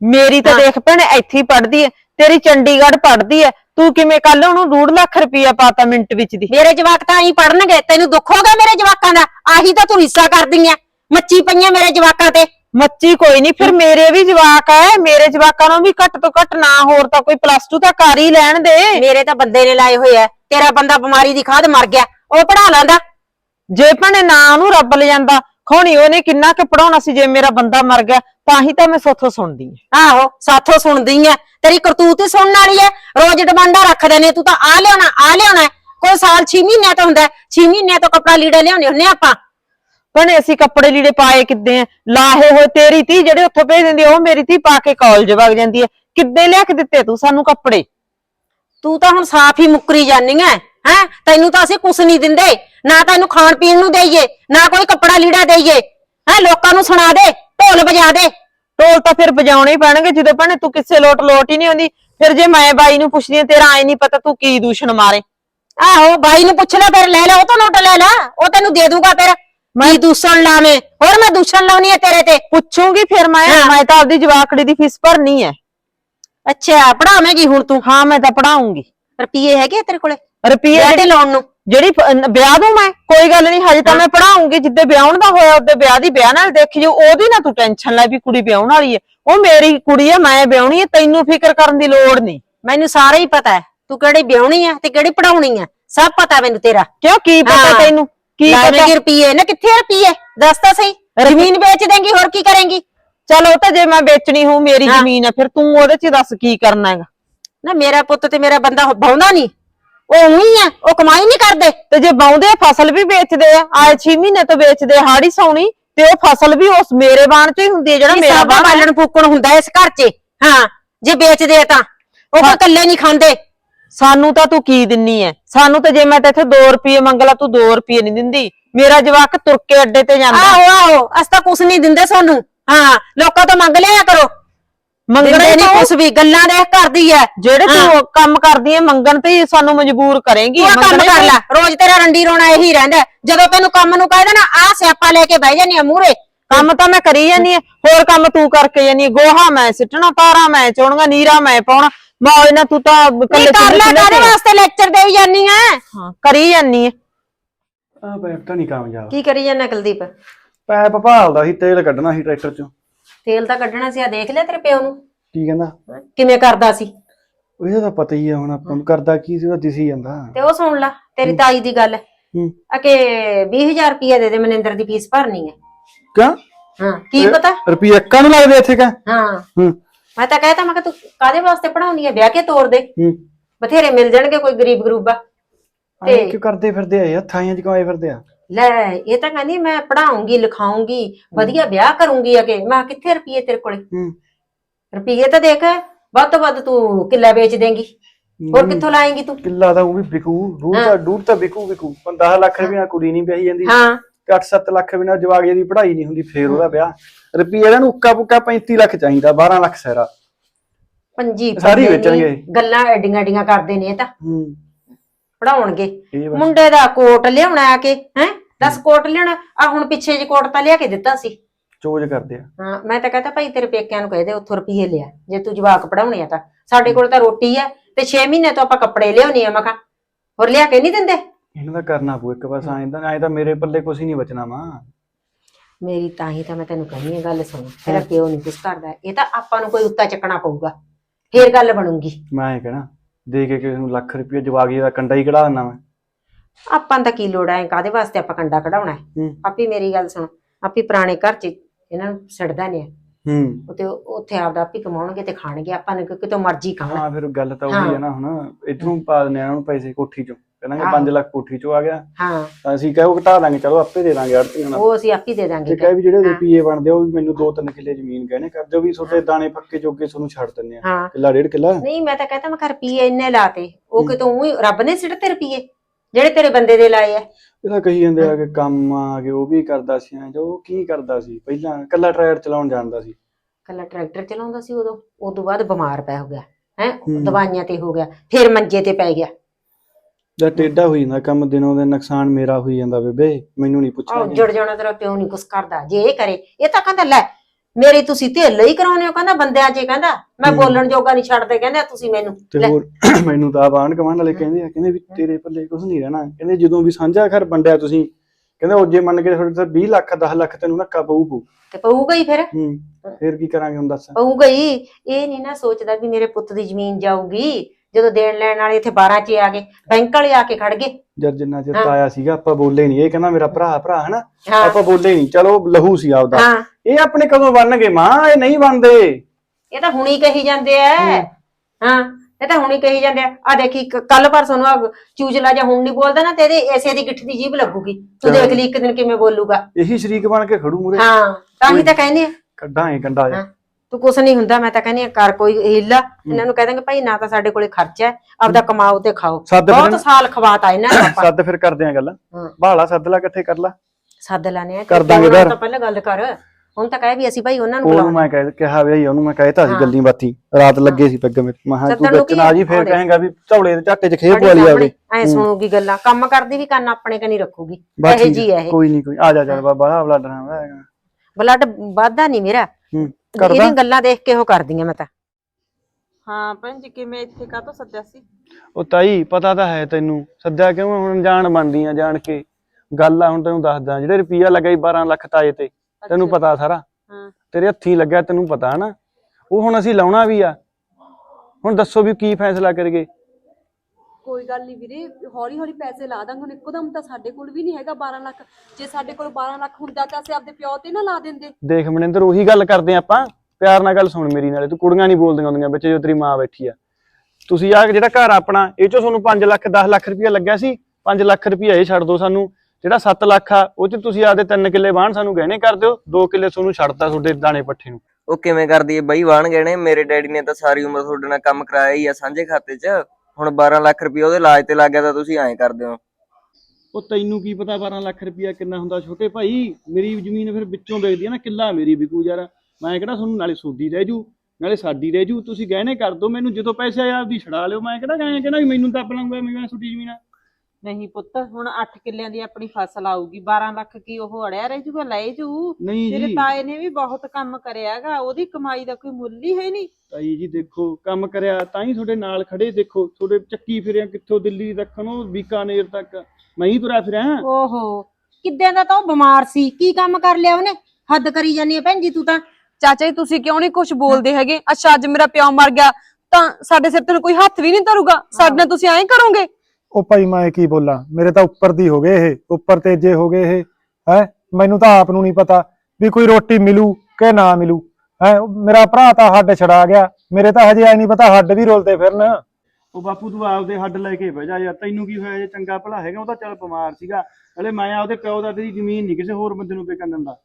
ਮੇਰੀ ਤਾਂ ਦੇਖ ਭੈਣੇ ਇੱਥੇ ਹੀ ਪੜਦੀ ਹੈ ਤੇਰੀ ਚੰਡੀਗੜ੍ਹ ਪੜਦੀ ਹੈ ਤੂੰ ਕਿਵੇਂ ਕੱਲ ਉਹਨੂੰ 2 ਲੱਖ ਰੁਪਇਆ ਪਾਤਾ ਮਿੰਟ ਵਿੱਚ ਦੀ? ਮੇਰੇ ਜਵਾਕ ਤਾਂ ਐਂ ਪੜਨਗੇ ਤੈਨੂੰ ਦੁੱਖ ਹੋਗਾ ਮੇਰੇ ਜਵਾਕਾਂ ਦਾ? ਆਹੀ ਤਾਂ ਤੂੰ ਹਿੱਸਾ ਕਰਦੀ ਐ ਮੱਚੀ ਪਈਆਂ ਮੇਰੇ ਜਵਾਕਾਂ ਤੇ। ਮੱਚੀ ਕੋਈ ਨਹੀਂ ਫਿਰ ਮੇਰੇ ਵੀ ਜਵਾਕ ਹੈ ਮੇਰੇ ਜਵਾਕਾਂ ਨੂੰ ਵੀ ਘੱਟ ਤੋਂ ਘੱਟ ਨਾ ਹੋਰ ਤਾਂ ਕੋਈ ਪਲੱਸ 2 ਤਾਂ ਕਰ ਹੀ ਲੈਣ ਦੇ। ਮੇਰੇ ਤਾਂ ਬੰਦੇ ਨੇ ਲਾਏ ਹੋਏ ਐ। ਤੇਰਾ ਬੰਦਾ ਬਿਮਾਰੀ ਦੀ ਖਾਦ ਮਰ ਗਿਆ। ਉਹ ਪੜਾ ਲੈਂਦਾ। ਜੇ ਭੈਣੇ ਨਾ ਉਹਨੂੰ ਰੱਬ ਲੈ ਜਾਂਦਾ ਖੋਣੀ ਉਹਨੇ ਕਿੰਨਾ ਕੁ ਪੜਾਉਣਾ ਸੀ ਜੇ ਮੇਰਾ ਬੰਦਾ ਮਰ ਗਿਆ ਤਾਂ ਹੀ ਤਾਂ ਮੈਂ ਸੋਥੋਂ ਸੁਣਦੀ ਹਾਂ। ਆਹੋ ਸਾਥੋਂ ਸੁਣਦੀ ਐ ਤੇਰੀ ਕਰਤੂਤ ਹੀ ਸੁਣਨ ਵਾਲੀ ਐ ਰੋਜ਼ ਡਿਮਾਂਡਾਂ ਰੱਖਦੇ ਨੇ ਤੂੰ ਤਾਂ ਆ ਲਿਆਉਣਾ ਆ ਲਿਆਉਣਾ ਕੋਈ ਸਾਲ 6 ਮਹੀਨਿਆਂ ਤੋਂ ਹੁੰਦਾ 6 ਮਹੀਨਿਆਂ ਤੋਂ ਕੱਪੜਾ ਲੀੜਾ ਲਿਆਉਣੇ ਹੁੰਨੇ ਆਪਾਂ। ਭੈਣੇ ਅਸੀਂ ਕੱਪੜੇ ਲੀੜੇ ਪਾਏ ਕਿੱਦੇ ਆ? ਲਾਹੇ ਹੋਏ ਤੇਰੀ ਤੀ ਜਿਹੜੇ ਉੱਥੋਂ ਭੇਜ ਦਿੰਦੀ ਆ, ਉਹ ਮੇਰੀ ਤੀ ਪਾ ਕੇ ਕਾਲਜ ਵਗ ਜਾਂਦੀ ਹੈ। ਕਿੱਦੇ ਲਿਆ ਕੇ ਦਿੱਤੇ ਤੂੰ ਸਾਨੂੰ ਕੱਪੜੇ? ਤੂੰ ਤਾਂ ਹੁਣ ਸਾਫ਼ ਹੀ ਮੁੱਕਰੀ ਜਾਨੀ ਐ ਹੈ? ਤੈਨੂੰ ਤਾਂ ਅਸੀਂ ਕੁਛ ਨਹੀਂ ਦਿੰਦੇ। ਨਾ ਤੈਨੂੰ ਖਾਣ ਪੀਣ ਨੂੰ ਦੇਈਏ ਨਾ ਕੋਈ ਕੱਪੜਾ ਲੀੜਾ ਦੇਈਏ। ਹੈ ਲੋਕਾਂ ਨੂੰ ਸੁਣਾ ਦੇ ਢੋਲ ਵਜਾ ਦੇ। ਢੋਲ ਤਾਂ ਫਿਰ ਵਜਾਉਣੇ ਹੀ ਪੈਣਗੇ ਜਦੋਂ ਭੈਣੇ ਤੂੰ ਕਿਸੇ ਲੋਟ ਲੋਟ ਹੀ ਨਹੀਂ ਆਉਂਦੀ। ਫਿਰ ਜੇ ਮੈਂ ਬਾਈ ਨੂੰ ਪੁੱਛਦੀ ਆ ਤੇਰਾ ਆਏ ਨਹੀਂ ਪਤਾ ਤੂੰ ਕੀ ਦੂਸ਼ਣ ਮਾਰੇ। ਆਹੋ ਬਾਈ ਨੂੰ ਪੁੱਛ ਲੈ ਫਿਰ ਲੈ ਲੈ ਉਹ ਤੋਂ ਨੋਟ ਲੈ ਲੈ। ਉਹ ਤੈਨੂੰ ਦੇ ਦੂਗਾ ਫਿਰ। ਮੈਂ ਦੂਸ਼ਣ ਲਾਵੇਂ? ਹੋਰ ਮੈਂ ਦੂਸ਼ਣ ਲਾਉਣੀ ਹੈ ਤੇਰੇ ਤੇ। ਪੁੱਛੂਗੀ ਫਿਰ ਮੈਂ ਹਾਂ। ਮੈਂ ਤਾਂ ਆਪਦੀ ਜਵਾਕੜੀ ਦੀ ਫੀਸ ਭਰਨੀ ਹੈ ਅੱਛਾ ਪੜਾਵੇਂਗੀ ਹੁਣ ਤੂੰ? ਹਾਂ ਮੈਂ ਤਾਂ ਪੜਾਉਂਗੀ ਰੁਪਈਏ ਹੈਗੇ ਆ ਤੇਰੇ ਕੋਲੇ? ਰੁਪਈਏ ਜਿਹੜੀ ਲਾਉਣ ਨੂੰ। ਜਿਹੜੀ ਫ- ਵਿਆਹ ਦੂੰ ਮੈਂ ਕੋਈ ਗੱਲ ਨਹੀਂ ਹਜੇ ਤਾਂ ਮੈਂ ਪੜਾਉਂਗੀ ਜਿੱਦੇ ਵਿਆਹਣ ਦਾ ਹੋਇਆ ਉਹਦੇ ਵਿਆਹ ਦੀ ਵਿਆਹ ਨਾਲ ਦੇਖੀ ਜੋ ਉਹਦੀ ਨਾ ਤੂੰ ਟੈਨਸ਼ਨ ਲੈ ਵੀ ਕੁੜੀ ਵਿਆਹਣ ਵਾਲੀ ਹੈ। ਉਹ ਮੇਰੀ ਕੁੜੀ ਹੈ ਮੈਂ ਵਿਆਹਣੀ ਹੈ ਤੈਨੂੰ ਫਿਕਰ ਕਰਨ ਦੀ ਲੋੜ ਨਹੀਂ। ਮੈਨੂੰ ਸਾਰਾ ਹੀ ਪਤਾ ਹੈ ਤੂੰ ਕਿਹੜੀ ਵਿਆਹਣੀ ਹੈ ਤੇ ਕਿਹੜੀ ਪੜਾਉਣੀ ਹੈ ਸਭ ਪਤਾ ਮੈਨੂੰ ਤੇਰਾ। ਕਿਉਂ ਕੀ ਪਤਾ ਹਾਂ। ਤੈਨੂੰ? ਕੀ ਪਤਾ? ਲਾਵੇਂਗੀ ਰੁਪਈਏ ਨਾ ਕਿੱਥੇ ਆ ਰੁਪਈਏ? ਦੱਸ ਤਾਂ ਸਹੀ ਜ਼ਮੀਨ ਵੇਚ ਦੇਂਗੀ ਹੋਰ ਕੀ ਕਰੇਂਗੀ? ਚਲ ਉਹ ਤਾਂ ਜੇ ਮੈਂ ਵੇਚਣੀ ਹੂੰ ਮੇਰੀ ਹਾਂ। ਜ਼ਮੀਨ ਹੈ ਫਿਰ ਤੂੰ ਉਹਦੇ 'ਚ ਦੱਸ ਕੀ ਕਰਨਾ ਹੈਗਾ। ਨਾ ਮੇਰਾ ਪੁੱਤ ਤੇ ਮੇਰਾ ਬੰਦਾ ਬਾਉਂਦਾ ਨਹੀਂ। ਉਹ ਉਹੀ ਆ ਉਹ ਕਮਾਈ ਨਹੀਂ ਕਰਦੇ। ਤੇ ਜੇ ਬਾਉਂਦੇ ਆ, ਫਸਲ ਵੀ ਵੇਚਦੇ ਆ ਆਏ 6 ਮਹੀਨੇ ਤੋਂ ਵੇਚਦੇ ਆ, ਹਾੜੀ ਸੌਣੀ ਤੇ ਉਹ ਫਸਲ ਵੀ ਉਸ ਮੇਰੇ ਬਾਣ 'ਚ ਹੀ ਹੁੰਦੀ ਹੈ ਜਿਹੜਾ ਇਹ ਮੇਰਾ ਬਾਣ। ਬਾਲਣ ਫੂਕਣ ਹੁੰਦਾ ਇਸ ਘਰ 'ਚ। ਹਾਂ ਜੇ ਵੇਚਦੇ ਆ ਤਾਂ। ਉਹ ਕੋਈ ਇਕੱਲੇ ਨਹੀਂ ਖਾਂਦੇ। ਸਾਨੂੰ ਤਾਂ ਤੂੰ ਕੀ ਦਿੰਨੀ ਐ? ਸਾਨੂੰ ਤਾਂ ਜੇ ਮੈਂ ਤੇ ਇੱਥੇ 2 ਰੁਪਏ ਮੰਗ ਲਾ ਤੂੰ 2 ਰੁਪਏ ਨਹੀਂ ਦਿੰਦੀ। ਮੇਰਾ ਜਵਾਕ ਤੁਰ ਕੇ ਅੱਡੇ ਤੇ ਜਾਂਦਾ। ਆਹੋ ਆਹੋ ਅਸ ਤਾਂ ਕੁਛ ਨਹੀਂ ਦਿੰਦੇ ਸਾਨੂੰ ਹਾਂ ਲੋਕਾਂ ਤੋਂ ਮੰਗ ਲਿਆ ਕਰੋ। ਮੰਗਣੇ ਨਹੀਂ ਕੁਛ ਵੀ ਗੱਲਾਂ ਦੇ ਕਰਦੀ ਐ। ਜਿਹੜੇ। ਤੂੰ ਕੰਮ ਕਰਦੀ ਐ ਮੰਗਣ ਤੇ ਹੀ ਸਾਨੂੰ ਮਜਬੂਰ ਕਰੇਂਗੀ। ਤੂੰ ਆਹ ਕੰਮ ਮੰਗਣੇ ਕਰ। ਲੈ। ਰੋਜ਼ ਤੇਰਾ ਰੰਡੀ ਰੋਣਾ ਇਹੀ ਰਹਿੰਦਾ ਹੈ। ਜਦੋਂ ਤੈਨੂੰ ਕੰਮ ਨੂੰ ਕਹਿ ਦੇਣਾ ਆ ਸਿਆਪਾ ਲੈ ਕੇ ਬਹਿ ਜਾਨੀ ਆ ਮੂਹਰੇ। ਕੰਮ ਤਾਂ ਮੈਂ ਕਰੀ ਜਾਨੀ ਐ। ਹੋਰ ਕੰਮ ਤੂੰ ਕਰਕੇ ਜਾਨੀ ਐ। ਗੋਹਾ ਮੈਂ ਸਿੱਟਣਾ ਤਾਰਾਂ ਮੈਂ ਚੋਣਗਾ ਨੀਰਾ ਮੈਂ ਪਾਉਣਾ। ਮੌਜ ਨਾਲ ਤੂੰ ਤਾਂ ਨਹੀਂ ਕੱਲੇ ਕਰ ਲੈ ਕਾਹਦੇ ਵਾਸਤੇ ਲੈਕਚਰ ਦੇਈ ਜਾਨੀ ਐ? ਹਾਂ ਕਰੀ ਜਾਨੀ ਐ। ਆ ਪੈਪ ਤਾਂ ਨਹੀਂ ਕਾਮਯਾਬ। ਕੀ ਕਰੀ ਜਾਂਦਾ ਕੁਲਦੀਪ? ਪੈਪ ਭਾਲਦਾ ਸੀ ਤੇਲ ਕੱਢਣਾ ਸੀ ਟਰੈਕਟਰ ਚੋਂ। ਤੇਲ ਤਾਂ ਕੱਢਣਾ ਸੀ ਆ ਦੇਖ ਲਿਆ ਤੇਰੇ ਪਿਓ ਨੂੰ? ਕੀ ਕਹਿੰਦਾ? ਕਿਵੇਂ ਕਰਦਾ ਸੀ? ਉਹਦਾ ਤਾਂ ਪਤਾ ਹੀ ਆ ਹੁਣ ਆਪਾਂ ਨੂੰ ਕਰਦਾ ਕੀ ਸੀ ਉਹ ਦਿਸੀ ਜਾਂਦਾ। ਤੇ ਉਹ ਸੁਣ ਲੈ ਤੇਰੀ ਤਾਈ ਦੀ ਗੱਲ। ਹੂੰ। ਅਕੇ 20000 ਰੁਪਏ ਦੇ ਦੇ ਮਨਿੰਦਰ ਦੀ ਫੀਸ ਭਰਨੀ ਹੈ। ਕਿਆ ਹਾਂ ਕੀ ਪਤਾ? ਰੁਪਏ ਇੱਕਾਂ ਨੂੰ ਲੱਗਦੇ ਇੱਥੇ ਕਾ ਹਾਂ। ਹੂੰ। ਮੈਂ ਤਾਂ ਕਹਿਤਾ ਮੈਂ ਕਿ ਤੂੰ ਕਾਦੇ ਵਾਸਤੇ ਪੜਾਉਣੀ ਹੈ? ਵਿਆਹ ਕੇ ਤੋੜ ਦੇ। ਹੂੰ। ਬਥੇਰੇ ਮਿਲ ਜਾਣਗੇ ਕੋਈ ਗਰੀਬ ਗਰੂਬਾ ਤੇ- ਕਿਉਂ ਕਰਦੇ ਫਿਰਦੇ ਆ ਇਹ ਹੱਥਾਂ 'ਚ ਕਿਉਂ ਆਏ ਫਿਰਦੇ ਆ? ਲੈ ਇਹ ਤਾਂ ਕਹਿੰਦੀ ਮੈਂ ਪੜਾਉਂਗੀ ਲਿਖਾਉਂਗੀ ਵਧੀਆ ਵਿਆਹ ਕਰੂੰਗੀ ਅਗੇ। ਮੈਂ ਕਿਹਾ, ਕਿੱਥੇ ਰੁਪਏ ਤੇਰੇ ਕੋਲੇ? ਹੂੰ। ਰੁਪਏ ਤਾਂ ਦੇਖ ਵੱਧ ਤੋਂ ਵੱਧ ਤੂੰ ਕਿੱਲਾ ਵੇਚ ਦੇਂਗੀ। ਹੋਰ ਕਿੱਥੋਂ ਲਾਏਂਗੀ ਤੂੰ? ਕਿੱਲਾ ਤਾਂ ਉਹ ਵੀ ਵਿਕੂ ਰੂਹ ਤਾਂ ਡੂਰ ਤਾਂ ਵਿਕੂ ਵਿਕੂ। 10 ਲੱਖ ਰੁਪਏ ਨਾਲ ਕੁੜੀ ਨਹੀਂ ਵਿਆਹੀ ਜਾਂਦੀ। ਹਾਂ। 8-7 ਲੱਖ ਬਿਨਾਂ ਜਵਾਕ ਦੀ ਪੜ੍ਹਾਈ ਨਹੀਂ ਹੁੰਦੀ ਫੇਰ ਉਹਦਾ ਵਿਆਹ। ਰੁਪਈਆ ਇਹਨਾਂ ਨੂੰ ਉੱਕਾ ਪੁੱਕਾ 35 ਲੱਖ ਚਾਹੀਦਾ 12 ਲੱਖ ਸਹਿਰਾ ਪੰਜੀ ਸਾਰੀ ਵੇਚਣਗੇ। ਗੱਲਾਂ ਐਡੀਆਂ ਐਡੀਆਂ ਕਰਦੇ ਨੇ ਇਹ ਤਾਂ। ਹੂੰ। ਪੜਾਉਣਗੇ। ਇਹ ਬਸ। ਮੁੰਡੇ ਦਾ ਕੋਟ ਲਿਆਉਣਾ ਆ ਕੇ ਹੈ? 10 ਕੋਟ ਲਿਆਉਣਾ? ਆ ਹੁਣ ਪਿੱਛੇ ਜੇ ਕੋਟ ਤਾਂ ਲਿਆ ਕੇ ਦਿੱਤਾ ਸੀ। ਚੋਜ ਕਰਦੇ ਆ। ਹਾਂ ਮੈਂ ਤਾਂ ਕਹਤਾ ਭਾਈ ਤੇਰੇ ਪੇਕਿਆਂ ਨੂੰ ਕਹਿ ਦੇ ਉੱਥੋਂ ਰੁਪਈਏ ਲਿਆ। ਜੇ ਤੂੰ ਜਵਾਕ ਪੜਾਉਣੇ ਆ ਤਾਂ। ਸਾਡੇ ਕੋਲ ਤਾਂ ਰੋਟੀ ਆ ਤੇ 6 ਮਹੀਨੇ ਤੋਂ ਆਪਾਂ ਕੱਪੜੇ ਲਿਆਉਣੇ ਆ ਮੈਂ ਕਿਹਾ। ਹੋਰ ਲਿਆ ਕੇ ਨਹੀਂ ਦਿੰਦੇ? ਇਹਨਾਂ ਦਾ ਕਰਨਾ ਪਊ ਇੱਕ ਵਾਰ ਐਂ ਤਾਂ ਐਂ ਤਾਂ ਮੇਰੇ ਪੱਲੇ ਕੁਝ ਨਹੀਂ ਬਚਣਾ ਮਾਂ ਮੇਰੀ ਤਾਂ ਹੀ ਤਾਂ ਮੈਂ ਤੈਨੂੰ ਕਹਿੰਦੀ ਆ ਗੱਲ ਸੁਣ। ਤੇਰਾ ਪਿਓ ਨਹੀਂ ਕੁਛ ਕਰਦਾ। ਇਹ ਤਾਂ ਆਪਾਂ ਨੂੰ ਕੋਈ ਉੱਤਾ ਚੱਕਣਾ ਪਊਗਾ। ਫੇਰ ਗੱਲ ਬਣੂਗੀ। ਮੈਂ ਐਂ ਕਹਿਣਾ ਦੇ ਕੇ ਕਿਸੇ ਨੂੰ ਲੱਖ ਰੁਪਏ ਜਵਾਗੀ ਦਾ ਕੰਡਾ ਹੀ ਕਢਾ ਦਿੰਦਾ ਮੈਂ। ਆਪਾਂ ਤਾਂ ਕੀ ਲੋੜ ਹੈ ਕਾਦੇ ਵਾਸਤੇ ਆਪਾਂ ਕੰਡਾ ਕਢਾਉਣਾ ਹੈ? ਹੂੰ। ਆਪੀ ਮੇਰੀ ਗੱਲ ਸੁਣ ਆਪੀ ਪੁਰਾਣੇ ਘਰ 'ਚ ਇਹਨਾਂ ਨੂੰ ਛੱਡਦਾ ਨਹੀਂ ਹੂੰ। ਉਤੇ ਉੱਥੇ ਆਪਦਾ ਆਪੀ ਕਮਾਉਣਗੇ ਤੇ ਖਾਣਗੇ ਆਪਾਂ ਨੂੰ ਕਿਤੋਂ ਮਰਜ਼ੀ ਖਾਣ। ਹਾਂ ਫਿਰ ਗੱਲ ਤਾਂ ਉਹੀ ਹਾਂ। ਹੈ ਨਾ ਹੁਣ ਇਧਰੋਂ ਪਾ ਦਿੰਦੇ ਆ ਉਹਨਾਂ ਨੂੰ ਪੈਸੇ ਕੋਠੀ ਚੋਂ। ਕਹਿੰਦਾ ਆਹੋ। 5 ਲੱਖ ਕੋਠੀ ਚੋਂ ਆ ਗਿਆ। ਹਾਂ। ਤਾਂ ਅਸੀਂ ਕਹੇ ਉਹ ਘਟਾ ਦਾਂਗੇ ਚਲੋ ਆਪੇ ਦੇ ਦਾਂਗੇ ਆੜਤੀਆਂ ਨਾਲ ਉਹ ਅਸੀਂ ਆਪੀ ਦੇ ਤੇ ਦਾਂਗੇ ਕਹੇ ਵੀ ਜਿਹੜੇ ਹਾਂ। ਰੁਪਏ ਬਣਦੇ ਆ, ਉਹ ਵੀ ਮੈਨੂੰ 2-3 ਕਿੱਲੇ ਜ਼ਮੀਨ ਗਹਿਣੇ ਕਰ ਦਿਓ ਵੀ ਤੁਹਾਡੇ ਦਾਣੇ ਪੱਕੇ ਜੋਗੇ ਤੁਹਾਨੂੰ ਛੱਡ ਦਿੰਦੇ ਆ। ਹਾਂ। ਕਿੱਲਾ ਡੇਢ ਕਿੱਲਾ? ਨਹੀਂ ਮੈਂ ਤਾਂ ਕਹਤਾ ਮੈਂ ਘਰ ਰੁਪਈਏ ਇੰਨੇ ਲਾਤੇ ਉਹ ਕਿਤੋਂ ਊਂ ਹੀ ਰੱਬ ਨੇ ਸਿੱਟ ਤੇ ਰੁਪਈਏ ਜਿਹੜੇ ਤੇਰੇ ਬੰਦੇ ਦੇ ਲਾਏ ਆ। ਇਹਦਾ ਕਹੀ ਜਾਂਦੇ ਆ ਕਿ ਕੰਮ ਆ ਕਿ ਉਹ ਵੀ ਕਰਦਾ ਸੀ ਐਂ ਜੋ ਉਹ ਕੀ ਕਰਦਾ ਸੀ? ਪਹਿਲਾਂ ਕੱਲਾ ਟਰੈਕਟਰ ਚਲਾਉਣ ਜਾਣਦਾ ਸੀ। ਕੱਲਾ ਟਰੈਕਟਰ ਚਲਾਉਂਦਾ ਸੀ ਉਦੋਂ। ਉਦੋਂ ਬਾਅਦ ਬਿਮਾਰ ਪੈ ਹੋ ਗਿਆ ਹੈ। ਹੂੰ। ਦਵਾਈਆਂ ਤੇ ਹੋ ਗਿਆ ਫਿਰ ਮੰਜੇ ਤੇ ਪੈ ਗਿਆ। ਜਾਂ ਟੇਡਾ ਹੋਈ ਜਾਂਦਾ ਕੰਮ ਦਿਨੋਂ ਦਿਨ ਨੁਕਸਾਨ ਮੇਰਾ ਹੋਈ ਜਾਂਦਾ ਬੇਬੇ ਮੈਨੂੰ ਨਹੀਂ ਆ ਪੁੱਛਿਆ ਉੱਜੜ ਜਾਣਾ ਤੇਰਾ ਪਿਓ ਨਹੀਂ ਕੁਛ ਕਰਦਾ ਜੇ ਇਹ ਕਰੇ ਇਹ ਤਾਂ ਕਹਿੰਦਾ ਲੈ ਮੇਰੀ ਤੁਸੀਂ ਢਿੱਲ ਹੀ ਕਰਾਉਨੇ ਹੋ ਕਹਿੰਦਾ ਬੰਦਿਆਂ 'ਚ ਕਹਿੰਦਾ ਮੈਂ ਹੂੰ। ਬੋਲਣ ਜੋਗਾ ਨਹੀਂ ਛੱਡਦੇ ਕਹਿੰਦੇ ਤੁਸੀਂ ਮੈਨੂੰ ਤੇ ਲੈ। ਹੋਰ *coughs* ਮੈਨੂੰ ਤਾਂ ਬਾਣ ਕਮਾਂਡ ਵਾਲੇ ਕਹਿੰਦੇ ਆ ਕਹਿੰਦੇ ਵੀ ਤੇਰੇ ਪੱਲੇ ਕੁਝ ਨਹੀਂ ਰਹਿਣਾ ਕਹਿੰਦੇ ਜਦੋਂ ਵੀ ਸਾਂਝਾ ਘਰ ਵੰਡਿਆ ਤੁਸੀਂ ਕਹਿੰਦੇ ਉਹ ਜੇ ਮੰਨ ਕੇ ਤੁਹਾਡੇ ਤੇ 20 ਲੱਖ 10 ਲੱਖ ਤੈਨੂੰ ਨੱਕਾ ਪਊ ਪਊ ਤੇ ਪਊਗਾ ਹੀ ਫਿਰ? ਹੂੰ ਫੇਰ ਕੀ ਕਰਾਂਗੇ ਹੁਣ ਦੱਸ? ਪਊਗਾ ਹੀ ਇਹ ਨਹੀਂ ਨਾ ਸੋਚਦਾ ਵੀ ਮੇਰੇ ਪੁੱਤ ਦੀ ਜ਼ਮੀਨ ਜਾਊਗੀ ਜਦੋਂ ਦੇਣ ਲੈਣ ਵਾਲੇ ਇੱਥੇ 12 ਚ ਆ ਗਏ ਬੈਂਕ ਵਾਲੇ ਆ ਕੇ ਖੜ ਗਏ। ਜਦ ਜਿੰਨਾ ਚਿਰ ਹਾਂ। ਤਾਇਆ ਸੀਗਾ ਆਪਾਂ ਬੋਲੇ ਨਹੀਂ ਇਹ ਕਹਿੰਦਾ ਮੇਰਾ ਭਰਾ ਭਰਾ ਹਨਾ? ਹਾਂ। ਆਪਾਂ ਬੋਲੇ ਨਹੀਂ ਚਲੋ ਲਹੂ ਸੀ ਆਪਦਾ। ਹਾਂ। ਇਹ ਆਪਣੇ ਕਦੋਂ ਬਣਨਗੇ ਮਾਂ ਇਹ ਨਹੀਂ ਬਣਦੇ ਇਹ ਤਾਂ ਹੁਣੀ ਕਹੀ ਜਾਂਦੇ ਆ ਹਾਂ। ਇਹ ਤਾਂ ਹੁਣੀ ਕਹੀ ਜਾਂਦੇ ਆ ਆ ਦੇਖੀ ਕੱਲ ਪਰਸੋਂ ਨੂੰ ਆਹ ਚੂਜਲਾ ਜਾਂ ਹੁਣ ਨਹੀਂ ਬੋਲਦਾ ਨਾ ਤੇਰੇ ਐਸੇ ਦੀ ਗਿੱਠ ਦੀ ਜੀਭ ਲੱਗੂਗੀ। ਤੂੰ। ਦੇਖ ਲਈ ਇੱਕ ਦਿਨ ਕਿਵੇਂ ਬੋਲੂਗਾ। ਇਹੀ ਸ਼ਰੀਕ ਬਣ ਕੇ ਖੜੂ ਮੂਰੇ ਹਾਂ ਤਾਂ ਹੀ ਤਾਂ ਕਹਿੰਦੇ ਆ। ਕੱਢਾਂ ਇਹ ਕੰਡਾ ਜਾ ਹਾਂ। ਤੂੰ ਕੁਛ ਨਹੀਂ ਹੁੰਦਾ ਮੈਂ ਤਾਂ ਕਹਿੰਦੀ ਆ ਕਰ ਕੋਈ ਹੀਲਾ। ਇਹਨਾਂ ਨੂੰ ਕਹਿ ਦਾਂਗੇ ਭਾਈ ਨਾ ਤਾਂ ਸਾਡੇ ਕੋਲੇ ਖਰਚਾ ਹੈ ਆਪਦਾ ਕਮਾਓ ਤੇ ਖਾਓ। ਸੱਦ ਬਹੁਤ ਫਿਰ ਸਾਲ ਖਵਾਤਾ ਇਹਨਾਂ ਨੂੰ ਆਪਾਂ। ਸੱਦ ਫਿਰ ਕਰਦੇ ਆ ਗੱਲ। ਹਾਂ। ਬਾਹਲਾ ਸੱਦ ਲਾ ਇਕੱਠੇ ਕਰ ਲਾ। ਸੱਦ ਲਾਨੇ ਆ ਕਰ ਦਾਂਗੇ ਉਹਨਾਂ ਫਿਰ। ਤਾਂ ਪਹਿਲਾਂ ਗੱਲ ਕਰ। ਹੁਣ ਤਾਂ ਕਹਿ ਵੀ ਅਸੀਂ ਭਾਈ ਉਹਨਾਂ ਨੂੰ ਉਹਨੂੰ ਬੁਲਾਉਣਾ। ਮੈਂ ਕਹਿ ਕਿਹਾ ਵੀ ਉਹਨੂੰ ਮੈਂ ਕਹਿਤਾ ਸੀ ਹਾਂ। ਗੱਲੀ ਬਾਤੀ। ਰਾਤ ਲੱਗੇ ਸੀ ਪੱਗ ਮੇਰੇ ਮੈਂ ਕਿਹਾ ਤੂੰ ਨੂੰ ਨਾ ਜੀ ਆ? ਫੇਰ ਆਉਂਦੇ। ਕਹੇਗਾ ਵੀ ਝੌਲੇ ਦੇ ਝਾਟੇ 'ਚ ਖੇਪ ਵਾਲੀ ਆਵੇ ਐ ਸੁਣੂਗੀ ਗੱਲਾਂ। ਕੰਮ ਕਰਦੀ ਵੀ ਕੰਨ ਆਪਣੇ ਕਨੀ ਰੱਖੂਗੀ। ਇਹੋ ਜੀ ਹੈ ਇਹ। ਕੋਈ ਨਹੀਂ ਕੋਈ ਆ ਜਾ ਚੱਲ ਬਾਬਾ ਆਵਲਾ ਡਰਾਵਾ ਹੈਗਾ। ਬਲੱਡ ਵਾਧਾ ਨਹੀਂ ਮੇਰਾ। ਹੂੰ ਕਰਦਾ? ਇਹਦੀਆਂ ਗੱਲਾਂ ਦੇਖ ਕੇ ਉਹ ਕਰਦੀਆਂ ਮੈਂ ਤਾਂ। ਹਾਂ ਭੈਣ ਜੀ ਕਿਵੇਂ ਇੱਥੇ ਕਾਹਤੋਂ ਸੱਦਿਆ ਸੀ? ਉਹ ਤਾਈ ਪਤਾ ਤਾਂ ਹੈ ਤੈਨੂੰ। ਸੱਦਿਆ ਕਿਉਂ? ਆ? ਹੁਣ ਜਾਣ ਬਣਦੀ ਆ ਜਾਣ ਕੇ। ਗੱਲ ਆ ਹੁਣ ਤੈਨੂੰ ਦੱਸਦਾ। ਜਿਹੜੇ ਰੁਪਈਆ ਲੱਗਾ ਸੀ 12 ਲੱਖ ਤਾਏ ਤੇ ਤੈਨੂੰ। ਪਤਾ ਸਾਰਾ। ਹਾਂ। ਤੇਰੇ ਹੱਥੀਂ ਲੱਗਿਆ ਤੈਨੂੰ ਪਤਾ ਨਾ। ਉਹ ਹੁਣ ਅਸੀਂ ਲਾਉਣਾ ਵੀ ਆ। ਹੁਣ ਦੱਸੋ ਵੀ ਕੀ ਫੈਸਲਾ ਕਰੀਏ। ਕੋਈ ਗੱਲ ਨਹੀਂ ਵੀਰੇ ਹੌਲੀ ਹੌਲੀ ਪੈਸੇ ਲਾ ਦਾਂਗੇ ਹੁਣ ਇੱਕੋਦਮ ਤਾਂ ਸਾਡੇ ਕੋਲ ਵੀ ਨਹੀਂ ਹੈਗਾ 12 ਲੱਖ। ਜੇ ਸਾਡੇ ਕੋਲ 12 ਲੱਖ ਹੁੰਦਾ ਤਾਂ ਅਸੀਂ ਆਪਦੇ ਪਿਓ ਤੇ ਨਾ ਲਾ ਦਿੰਦੇ। ਦੇਖ ਮਨਿੰਦਰ ਉਹੀ ਗੱਲ ਕਰਦੇ ਆਂ ਆਪਾਂ। ਪਿਆਰ ਨਾਲ ਗੱਲ ਸੁਣ ਮੇਰੀ ਨਾਲੇ ਤੂੰ ਕੁੜੀਆਂ ਨਹੀਂ ਬੋਲਦੀਆਂ ਹੁੰਦੀਆਂ ਵਿੱਚ ਜੋ ਤੇਰੀ ਮਾਂ ਬੈਠੀ ਆ। ਤੁਸੀਂ ਆ ਜਿਹੜਾ ਘਰ ਆਪਣਾ ਇਹ ਚੋਂ ਤੁਹਾਨੂੰ 5 ਲੱਖ 10 ਲੱਖ ਰੁਪਇਆ ਲੱਗਿਆ ਸੀ? 5 ਲੱਖ ਰੁਪਇਆ ਇਹ ਛੱਡ ਦਿਓ ਸਾਨੂੰ। ਜਿਹੜਾ 7 ਲੱਖ ਆ ਉਹ ਚ ਤੁਸੀਂ ਆਪਦੇ 3 ਕਿੱਲੇ ਬਾਹਣ ਸਾਨੂੰ ਗਹਿਣੇ ਕਰ ਦਿਓ। 2 ਕਿੱਲੇ ਤੁਹਾਨੂੰ ਛੱਡਤਾ ਤੁਹਾਡੇ ਦਾਣੇ ਪੱਠੇ ਨੂੰ। ਉਹ ਕਿਵੇਂ ਕਰਦੀ ਏ? ਬਈ ਵਾਣ ਗਏ ਨੇ ਮੇਰੇ ਡੈਡੀ ਨੇ ਤਾਂ ਸਾਰੀ ਉਮਰ ਤੁਹਾਡੇ ਨਾਲ ਕੰਮ ਕਰਾਇਆ ਹੀ ਆ ਸਾਂਝੇ ਖਾਤੇ 'ਚ। ਹੁਣ 12 ਲੱਖ ਰੁਪਏ ਉਹਦੇ ਇਲਾਜ ਤੇ ਲੱਗ ਗਿਆ ਤਾਂ ਤੁਸੀਂ ਐਂ ਕਰਦੇ ਹੋ। ਉਹ ਤੈਨੂੰ ਕੀ ਪਤਾ 12 ਲੱਖ ਰੁਪਇਆ ਕਿੰਨਾ ਹੁੰਦਾ ਛੋਟੇ ਭਾਈ, ਮੇਰੀ ਜ਼ਮੀਨ ਫਿਰ ਵਿੱਚੋਂ ਵੇਚਦੀ ਆ ਨਾ, ਕਿੱਲਾ ਮੇਰੀ ਵਿਕੂ ਯਾਰ। ਮੈਂ ਕਿਹੜਾ ਤੁਹਾਨੂੰ ਨਾਲੇ ਸੋਦੀ ਰਹਿ ਜੂ, ਨਾਲੇ ਸਾਡੀ ਰਹਿ ਜੂ, ਤੁਸੀਂ ਗਹਿਣੇ ਕਰ ਦਿਓ ਮੈਨੂੰ, ਜਦੋਂ ਪੈਸੇ ਆਇਆ ਆਪਦੀ ਛੜਾ ਲਿਓ। ਮੈਂ ਕਿਹੜਾ ਗਾਇਆ ਕਹਿੰਦਾ ਵੀ ਮੈਨੂੰ ਦੱਬ ਆਪਣਾ ਮੈਂ ਤੁਹਾਡੀ ਜ਼ਮੀਨ ਆ। ਨਹੀਂ ਪੁੱਤ ਹੁਣ 8 ਕਿੱਲਿਆਂ ਦੀ ਆਪਣੀ ਫਸਲ ਆਊਗੀ 12 ਲੱਖ ਕੀ ਉਹ ਅੜਿਆ ਰਹਿ ਜੂਗਾ ਲੈ ਜੂ। ਨਹੀਂ ਤੇਰੇ ਜੀ। ਤਾਏ ਨੇ ਵੀ ਬਹੁਤ ਕੰਮ ਕਰਿਆਗਾ ਉਹਦੀ ਕਮਾਈ ਦਾ ਕੋਈ ਮੁੱਲ ਹੀ ਹੈ ਨਹੀਂ। ਤਾਈ ਜੀ ਦੇਖੋ ਕੰਮ ਕਰਿਆ ਤਾਂ ਹੀ ਤੁਹਾਡੇ ਨਾਲ ਖੜੇ ਦੇਖੋ ਤੁਹਾਡੇ ਚੱਕੀ ਫਿਰਿਆ ਕਿੱਥੋਂ ਦਿੱਲੀ ਰੱਖਣ ਉਹ ਬੀਕਾਨੇਰ ਤੱਕ। ਮੈਂ ਹੀ ਤੁਰਿਆ ਫਿਰਿਆ। ਓਹੋ ਕਿੱਦਾਂ ਦਾ ਤਾਂ ਉਹ ਬਿਮਾਰ ਸੀ ਕੀ ਕੰਮ ਕਰ ਲਿਆ ਉਹਨੇ? ਹੱਦ ਕਰੀ ਜਾਨੀ ਹੈ ਭੈਣ ਜੀ ਤੂੰ ਤਾਂ। ਚਾਚਾ ਜੀ ਤੁਸੀਂ ਕਿਉਂ ਨਹੀਂ ਕੁਝ ਬੋਲਦੇ ਹੈਗੇ? ਅੱਛਾ ਅੱਜ ਮੇਰਾ ਪਿਓ ਮਰ ਗਿਆ ਤਾਂ ਸਾਡੇ ਸਿਰ ਤੇ ਕੋਈ ਹੱਥ ਵੀ ਨਹੀਂ ਧਰੂਗਾ। ਸਾਡੇ ਨਾਲ ਤੁਸੀਂ ਐਂ ਕਰੋਗੇ? ਉਹ ਭਾਈ ਮੈਂ ਕੀ ਬੋਲਾਂ? ਮੇਰੇ ਤਾਂ ਉੱਪਰ ਦੀ ਹੋ ਗਏ ਇਹ ਉੱਪਰ ਤੇਜੇ ਹੋ ਗਏ ਇਹ ਹੈ? ਮੈਨੂੰ ਤਾਂ ਆਪ ਨੂੰ ਨਹੀਂ ਪਤਾ ਵੀ ਕੋਈ ਰੋਟੀ ਮਿਲੂ ਕਿ ਨਾ ਮਿਲੂ ਹੈ? ਮੇਰਾ ਭਰਾ ਤਾਂ ਹੱਡ ਛੜਾ ਗਿਆ ਮੇਰੇ ਤਾਂ ਹਜੇ ਆਈ ਨਹੀਂ ਪਤਾ ਹੱਡ ਵੀ ਰੋਲਦੇ ਫਿਰਨ। ਉਹ ਬਾਪੂ ਤੂੰ ਆਪਦੇ ਹੱਡ ਲੈ ਕੇ ਬਹਿ ਜਾ ਯਾਰ ਤੈਨੂੰ ਕੀ ਹੋਇਆ ਜੇ ਚੰਗਾ ਭਲਾ ਹੈਗਾ ਉਹ ਤਾਂ ਚੱਲ ਬਿਮਾਰ ਸੀਗਾ। ਹਲੇ ਮੈਂ ਆਪਦੇ ਪਿਓ ਦਾ ਦੀ ਜ਼ਮੀਨ ਨਹੀਂ ਕਿਸੇ ਹੋਰ ਬੰਦੇ ਨੂੰ ਵੇਚਣ ਦਿੰਦਾ।